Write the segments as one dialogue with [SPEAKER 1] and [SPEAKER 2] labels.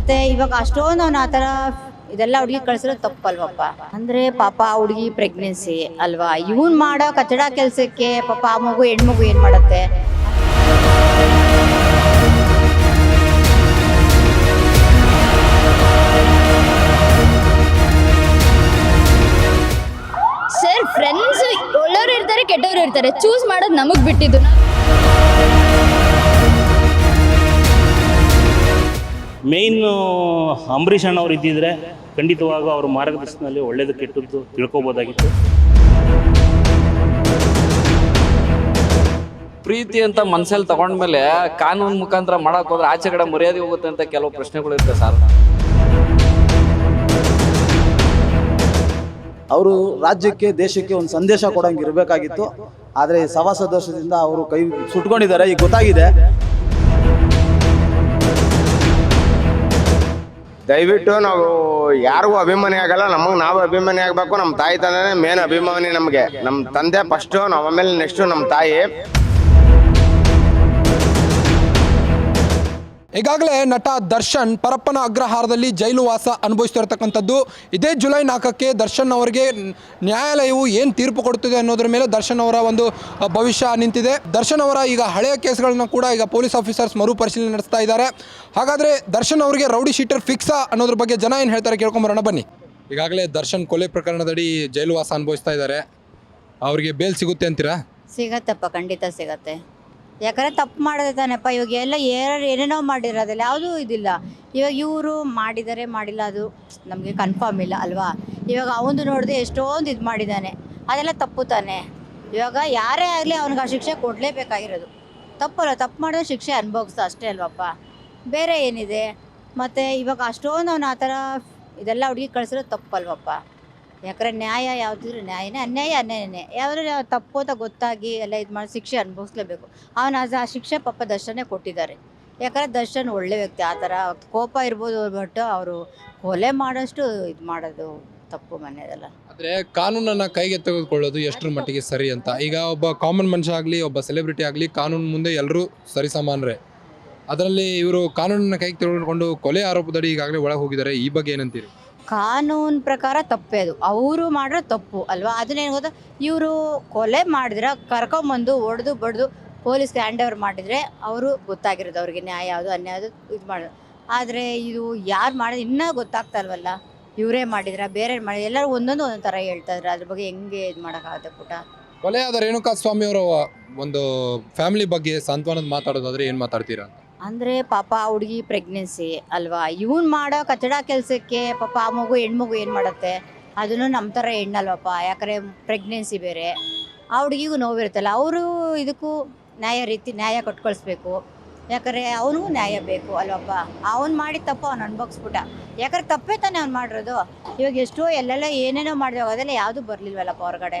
[SPEAKER 1] ಮತ್ತೆ ಇವಾಗ ಅಷ್ಟೊಂದು ಅವ್ನು ಆ ಥರ ಇದೆಲ್ಲ ಹುಡುಗಿ ಕಳ್ಸಿರೋದು ತಪ್ಪಲ್ವಪ್ಪ. ಅಂದ್ರೆ ಪಾಪ ಹುಡುಗಿ ಪ್ರೆಗ್ನೆನ್ಸಿ ಅಲ್ವಾ? ಇವನ್ ಮಾಡೋ ಕಚಡ ಕೆಲಸಕ್ಕೆ ಪಾಪ ಆ ಮಗು ಹೆಣ್ಮಗು ಏನ್ ಮಾಡತ್ತೆ?
[SPEAKER 2] ಸರ್ ಫ್ರೆಂಡ್ಸ್ ಒಳ್ಳೆಯವ್ರು ಇರ್ತಾರೆ, ಕೆಟ್ಟವರು ಇರ್ತಾರೆ. ಚೂಸ್ ಮಾಡೋದು ನಮಗೆ ಬಿಟ್ಟಿದ್ದು.
[SPEAKER 3] ಮೇಯ್ನ್ ಅಂಬರೀಷ್ ಅಣ್ಣವ್ರು ಇದ್ದಿದ್ರೆ ಖಂಡಿತವಾಗ ಅವ್ರ ಮಾರ್ಗದರ್ಶನದಲ್ಲಿ ಒಳ್ಳೇದು ಕೆಟ್ಟದ್ದು ತಿಳ್ಕೊಬೋದಾಗಿತ್ತು.
[SPEAKER 4] ಪ್ರೀತಿ ಅಂತ ಮನ್ಸಲ್ಲಿ ತಗೊಂಡ್ಮೇಲೆ ಕಾನೂನು ಮುಖಾಂತರ ಮಾಡಕ್ ಹೋದ್ರೆ ಆಚೆ ಕಡೆ ಮರ್ಯಾದೆ ಹೋಗುತ್ತೆ ಅಂತ ಕೆಲವು ಪ್ರಶ್ನೆಗಳು ಇರುತ್ತೆ ಸರ್.
[SPEAKER 5] ಅವರು ರಾಜ್ಯಕ್ಕೆ ದೇಶಕ್ಕೆ ಒಂದು ಸಂದೇಶ ಕೊಡಂಗೆ ಇರಬೇಕಾಗಿತ್ತು. ಆದರೆ ಸವಾಸ ಸದಸ್ಯದಿಂದ ಅವರು ಕೈ ಸುಟ್ಕೊಂಡಿದ್ದಾರೆ. ಈಗ ಗೊತ್ತಾಗಿದೆ.
[SPEAKER 6] ದಯವಿಟ್ಟು ನಾವು ಯಾರಿಗೂ ಅಭಿಮಾನಿ ಆಗಲ್ಲ, ನಮಗೆ ನಾವು ಅಭಿಮಾನಿ ಆಗಬೇಕು ನಮ್ಮ ತಾಯಿ ತಂದೆನೇ ಮೇನ್ ಅಭಿಮಾನಿ ನಮಗೆ. ನಮ್ಮ ತಂದೆ ಫಸ್ಟು ನಾವು ಆಮೇಲೆ ನೆಕ್ಸ್ಟು ನಮ್ಮ ತಾಯಿ.
[SPEAKER 7] ಈಗಾಗಲೇ ನಟ ದರ್ಶನ್ ಪರಪ್ಪನ ಅಗ್ರಹಾರದಲ್ಲಿ ಜೈಲು ವಾಸ ಅನುಭವಿಸ್ತಿರ್ತಕ್ಕಂಥದ್ದು. ಇದೇ ಜುಲೈ ನಾಲ್ಕಕ್ಕೆ ದರ್ಶನ್ ಅವರಿಗೆ ನ್ಯಾಯಾಲಯವು ಏನು ತೀರ್ಪು ಕೊಡುತ್ತದೆ ಅನ್ನೋದ್ರ ಮೇಲೆ ದರ್ಶನ್ ಅವರ ಒಂದು ಭವಿಷ್ಯ ನಿಂತಿದೆ. ದರ್ಶನ್ ಅವರ ಈಗ ಹಳೆಯ ಕೇಸ್ಗಳನ್ನ ಕೂಡ ಈಗ ಪೊಲೀಸ್ ಆಫೀಸರ್ಸ್ ಮರುಪರಿಶೀಲನೆ ನಡೆಸ್ತಾ ಇದ್ದಾರೆ. ಹಾಗಾದರೆ ದರ್ಶನ್ ಅವರಿಗೆ ರೌಡಿ ಶೀಟರ್ ಫಿಕ್ಸಾ ಅನ್ನೋದ್ರ ಬಗ್ಗೆ ಜನ ಏನು ಹೇಳ್ತಾರೆ ಕೇಳ್ಕೊಂಬರೋಣ ಬನ್ನಿ. ಈಗಾಗಲೇ ದರ್ಶನ್ ಕೊಲೆ ಪ್ರಕರಣದಡಿ ಜೈಲು ವಾಸ ಅನುಭವಿಸ್ತಾ ಇದ್ದಾರೆ. ಅವರಿಗೆ ಬೇಲ್ ಸಿಗುತ್ತೆ ಅಂತೀರಾ?
[SPEAKER 1] ಸಿಗತ್ತಪ್ಪ, ಖಂಡಿತ ಸಿಗತ್ತೆ. ಯಾಕಂದ್ರೆ ತಪ್ಪು ಮಾಡಿದೆ ತಾನೆಪ್ಪ, ಇವಾಗ ಎಲ್ಲ ಏನಾರು ಏನೇನೋ ಮಾಡಿರೋದಿಲ್ಲ ಯಾವುದೂ ಇದಿಲ್ಲ. ಇವಾಗ ಇವರು ಮಾಡಿದ್ದಾರೆ ಮಾಡಿಲ್ಲ ಅದು ನಮಗೆ ಕನ್ಫರ್ಮ್ ಇಲ್ಲ ಅಲ್ವಾ? ಇವಾಗ ಅವನು ನೋಡಿದೆ ಎಷ್ಟೊಂದು ಇದು ಮಾಡಿದ್ದಾನೆ ಅದೆಲ್ಲ ತಪ್ಪು ತಾನೆ. ಇವಾಗ ಯಾರೇ ಆಗಲಿ ಅವ್ನಿಗೆ ಆ ಶಿಕ್ಷೆ ಕೊಡಲೇಬೇಕಾಗಿರೋದು. ತಪ್ಪಲ್ಲ, ತಪ್ಪು ಮಾಡಿದ್ರೆ ಶಿಕ್ಷೆ ಅನುಭವಿಸ್ತಾ ಅಷ್ಟೇ ಅಲ್ವಪ್ಪ. ಬೇರೆ ಏನಿದೆ? ಮತ್ತು ಇವಾಗ ಅಷ್ಟೊಂದು ಅವನು ಆ ಥರ ಇದೆಲ್ಲ ಹುಡುಗಿ ಕಳಿಸಿರೋದು ತಪ್ಪಲ್ವಪ್ಪ. ಯಾಕಂದ್ರೆ ನ್ಯಾಯ ಯಾವ್ದಿದ್ರು ನ್ಯಾಯನೇ ಅನ್ಯಾಯ ಅನ್ಯಾಯನೇ. ಯಾವ್ದಾದ್ರು ತಪ್ಪು ಅಂತ ಗೊತ್ತಾಗಿ ಎಲ್ಲ ಇದು ಮಾಡಿ ಶಿಕ್ಷೆ ಅನುಭವಿಸ್ಲೇಬೇಕು. ಅವನ ಆ ಶಿಕ್ಷೆ ಪಾಪ ದರ್ಶನೇ ಕೊಟ್ಟಿದ್ದಾರೆ. ಯಾಕಂದ್ರೆ ದರ್ಶನ್ ಒಳ್ಳೆ ವ್ಯಕ್ತಿ ಆ ಥರ ಕೋಪ ಇರ್ಬೋದು ಬಟ್ ಅವರು ಕೊಲೆ ಮಾಡೋಷ್ಟು ಇದು ಮಾಡೋದು ತಪ್ಪು ಮನೆಯದಲ್ಲ
[SPEAKER 7] ಆದರೆ ಕಾನೂನನ್ನು ಕೈಗೆ ತೆಗೆದುಕೊಳ್ಳೋದು ಎಷ್ಟರ ಮಟ್ಟಿಗೆ ಸರಿ ಅಂತ. ಈಗ ಒಬ್ಬ ಕಾಮನ್ ಮನುಷ್ಯ ಆಗಲಿ ಒಬ್ಬ ಸೆಲೆಬ್ರಿಟಿ ಆಗಲಿ ಕಾನೂನು ಮುಂದೆ ಎಲ್ಲರೂ ಸರಿಸಮಾನರೇ ಅದರಲ್ಲಿ ಇವರು ಕಾನೂನನ್ನ ಕೈಗೆ ತೆಗೆದುಕೊಂಡು ಕೊಲೆ ಆರೋಪದಡಿ ಈಗಾಗಲೇ ಒಳಗೆ ಹೋಗಿದ್ದಾರೆ. ಈ ಬಗ್ಗೆ ಏನಂತೀರಿ?
[SPEAKER 1] ಕಾನೂನು ಪ್ರಕಾರ ತಪ್ಪೇ ಅದು. ಅವರು ಮಾಡಿರೋ ತಪ್ಪು ಅಲ್ವಾ? ಅದನ್ನೇನು ಗೊತ್ತಾ? ಇವರು ಕೊಲೆ ಮಾಡಿದ್ರೆ, ಕರ್ಕೊಂಬಂದು ಒಡೆದು ಬಡ್ದು ಪೊಲೀಸ್ಗೆ ಹ್ಯಾಂಡ್ ಓವರ್ ಮಾಡಿದರೆ ಅವರು ಗೊತ್ತಾಗಿರೋದು ಅವ್ರಿಗೆ ನ್ಯಾಯ ಯಾವುದು, ಅನ್ಯಾಯ ಇದು ಮಾಡೋದು ಆದರೆ ಇದು ಯಾರು ಮಾಡಿದ್ರೆ ಇನ್ನೂ ಗೊತ್ತಾಗ್ತಾ ಇಲ್ವಲ್ಲ? ಇವರೇ ಮಾಡಿದ್ರ ಬೇರೆ ಮಾಡಿದ್ರೆ, ಎಲ್ಲರೂ ಒಂದೊಂದು ಒಂದೊಂದು ಥರ ಹೇಳ್ತಾ ಇದ್ರು. ಅದ್ರ ಬಗ್ಗೆ ಹೆಂಗೆ ಇದು ಮಾಡೋಕ್ಕಾಗುತ್ತೆ ಪುಟ?
[SPEAKER 7] ಕೊಲೆಯಾದ ರೇಣುಕಾ ಸ್ವಾಮಿ ಅವರ ಒಂದು ಫ್ಯಾಮಿಲಿ ಬಗ್ಗೆ ಸಾಂತ್ವನದ ಮಾತಾಡೋದಾದ್ರೆ ಏನು ಮಾತಾಡ್ತೀರಾ
[SPEAKER 1] ಅಂದರೆ ಪಾಪ ಹುಡುಗಿ ಪ್ರೆಗ್ನೆನ್ಸಿ ಅಲ್ವಾ? ಇವನ್ ಮಾಡೋ ಕಚಡ ಕೆಲಸಕ್ಕೆ ಪಾಪ ಆ ಮಗು, ಹೆಣ್ಮಗು ಏನು ಮಾಡುತ್ತೆ? ಅದನ್ನು ನಮ್ಮ ಥರ ಹೆಣ್ಣಲ್ವಪ್ಪ, ಯಾಕಂದರೆ ಪ್ರೆಗ್ನೆನ್ಸಿ ಬೇರೆ. ಆ ಹುಡುಗಿಗೂ ನೋವಿರುತ್ತಲ್ಲ, ಅವರು ಇದಕ್ಕೂ ನ್ಯಾಯ ರೀತಿ, ನ್ಯಾಯ ಕೊಟ್ಕೊಳ್ಸ್ಬೇಕು. ಯಾಕಂದರೆ ಅವನಿಗೂ ನ್ಯಾಯ ಬೇಕು ಅಲ್ವಪ್ಪ? ಅವನು ಮಾಡಿದ ತಪ್ಪು ಅವ್ನು ಅನ್ಭವಿಸ್ಬಿಟ್ಟ. ಯಾಕಂದ್ರೆ ತಪ್ಪೇ ತಾನೇ ಅವ್ನು ಮಾಡಿರೋದು. ಇವಾಗ ಎಷ್ಟೋ ಎಲ್ಲೆಲ್ಲ ಏನೇನೋ ಮಾಡಿದಾಗ ಅದೆಲ್ಲ ಯಾವುದೂ ಬರಲಿಲ್ವಲ್ಲಪ್ಪ ಹೊರಗಡೆ.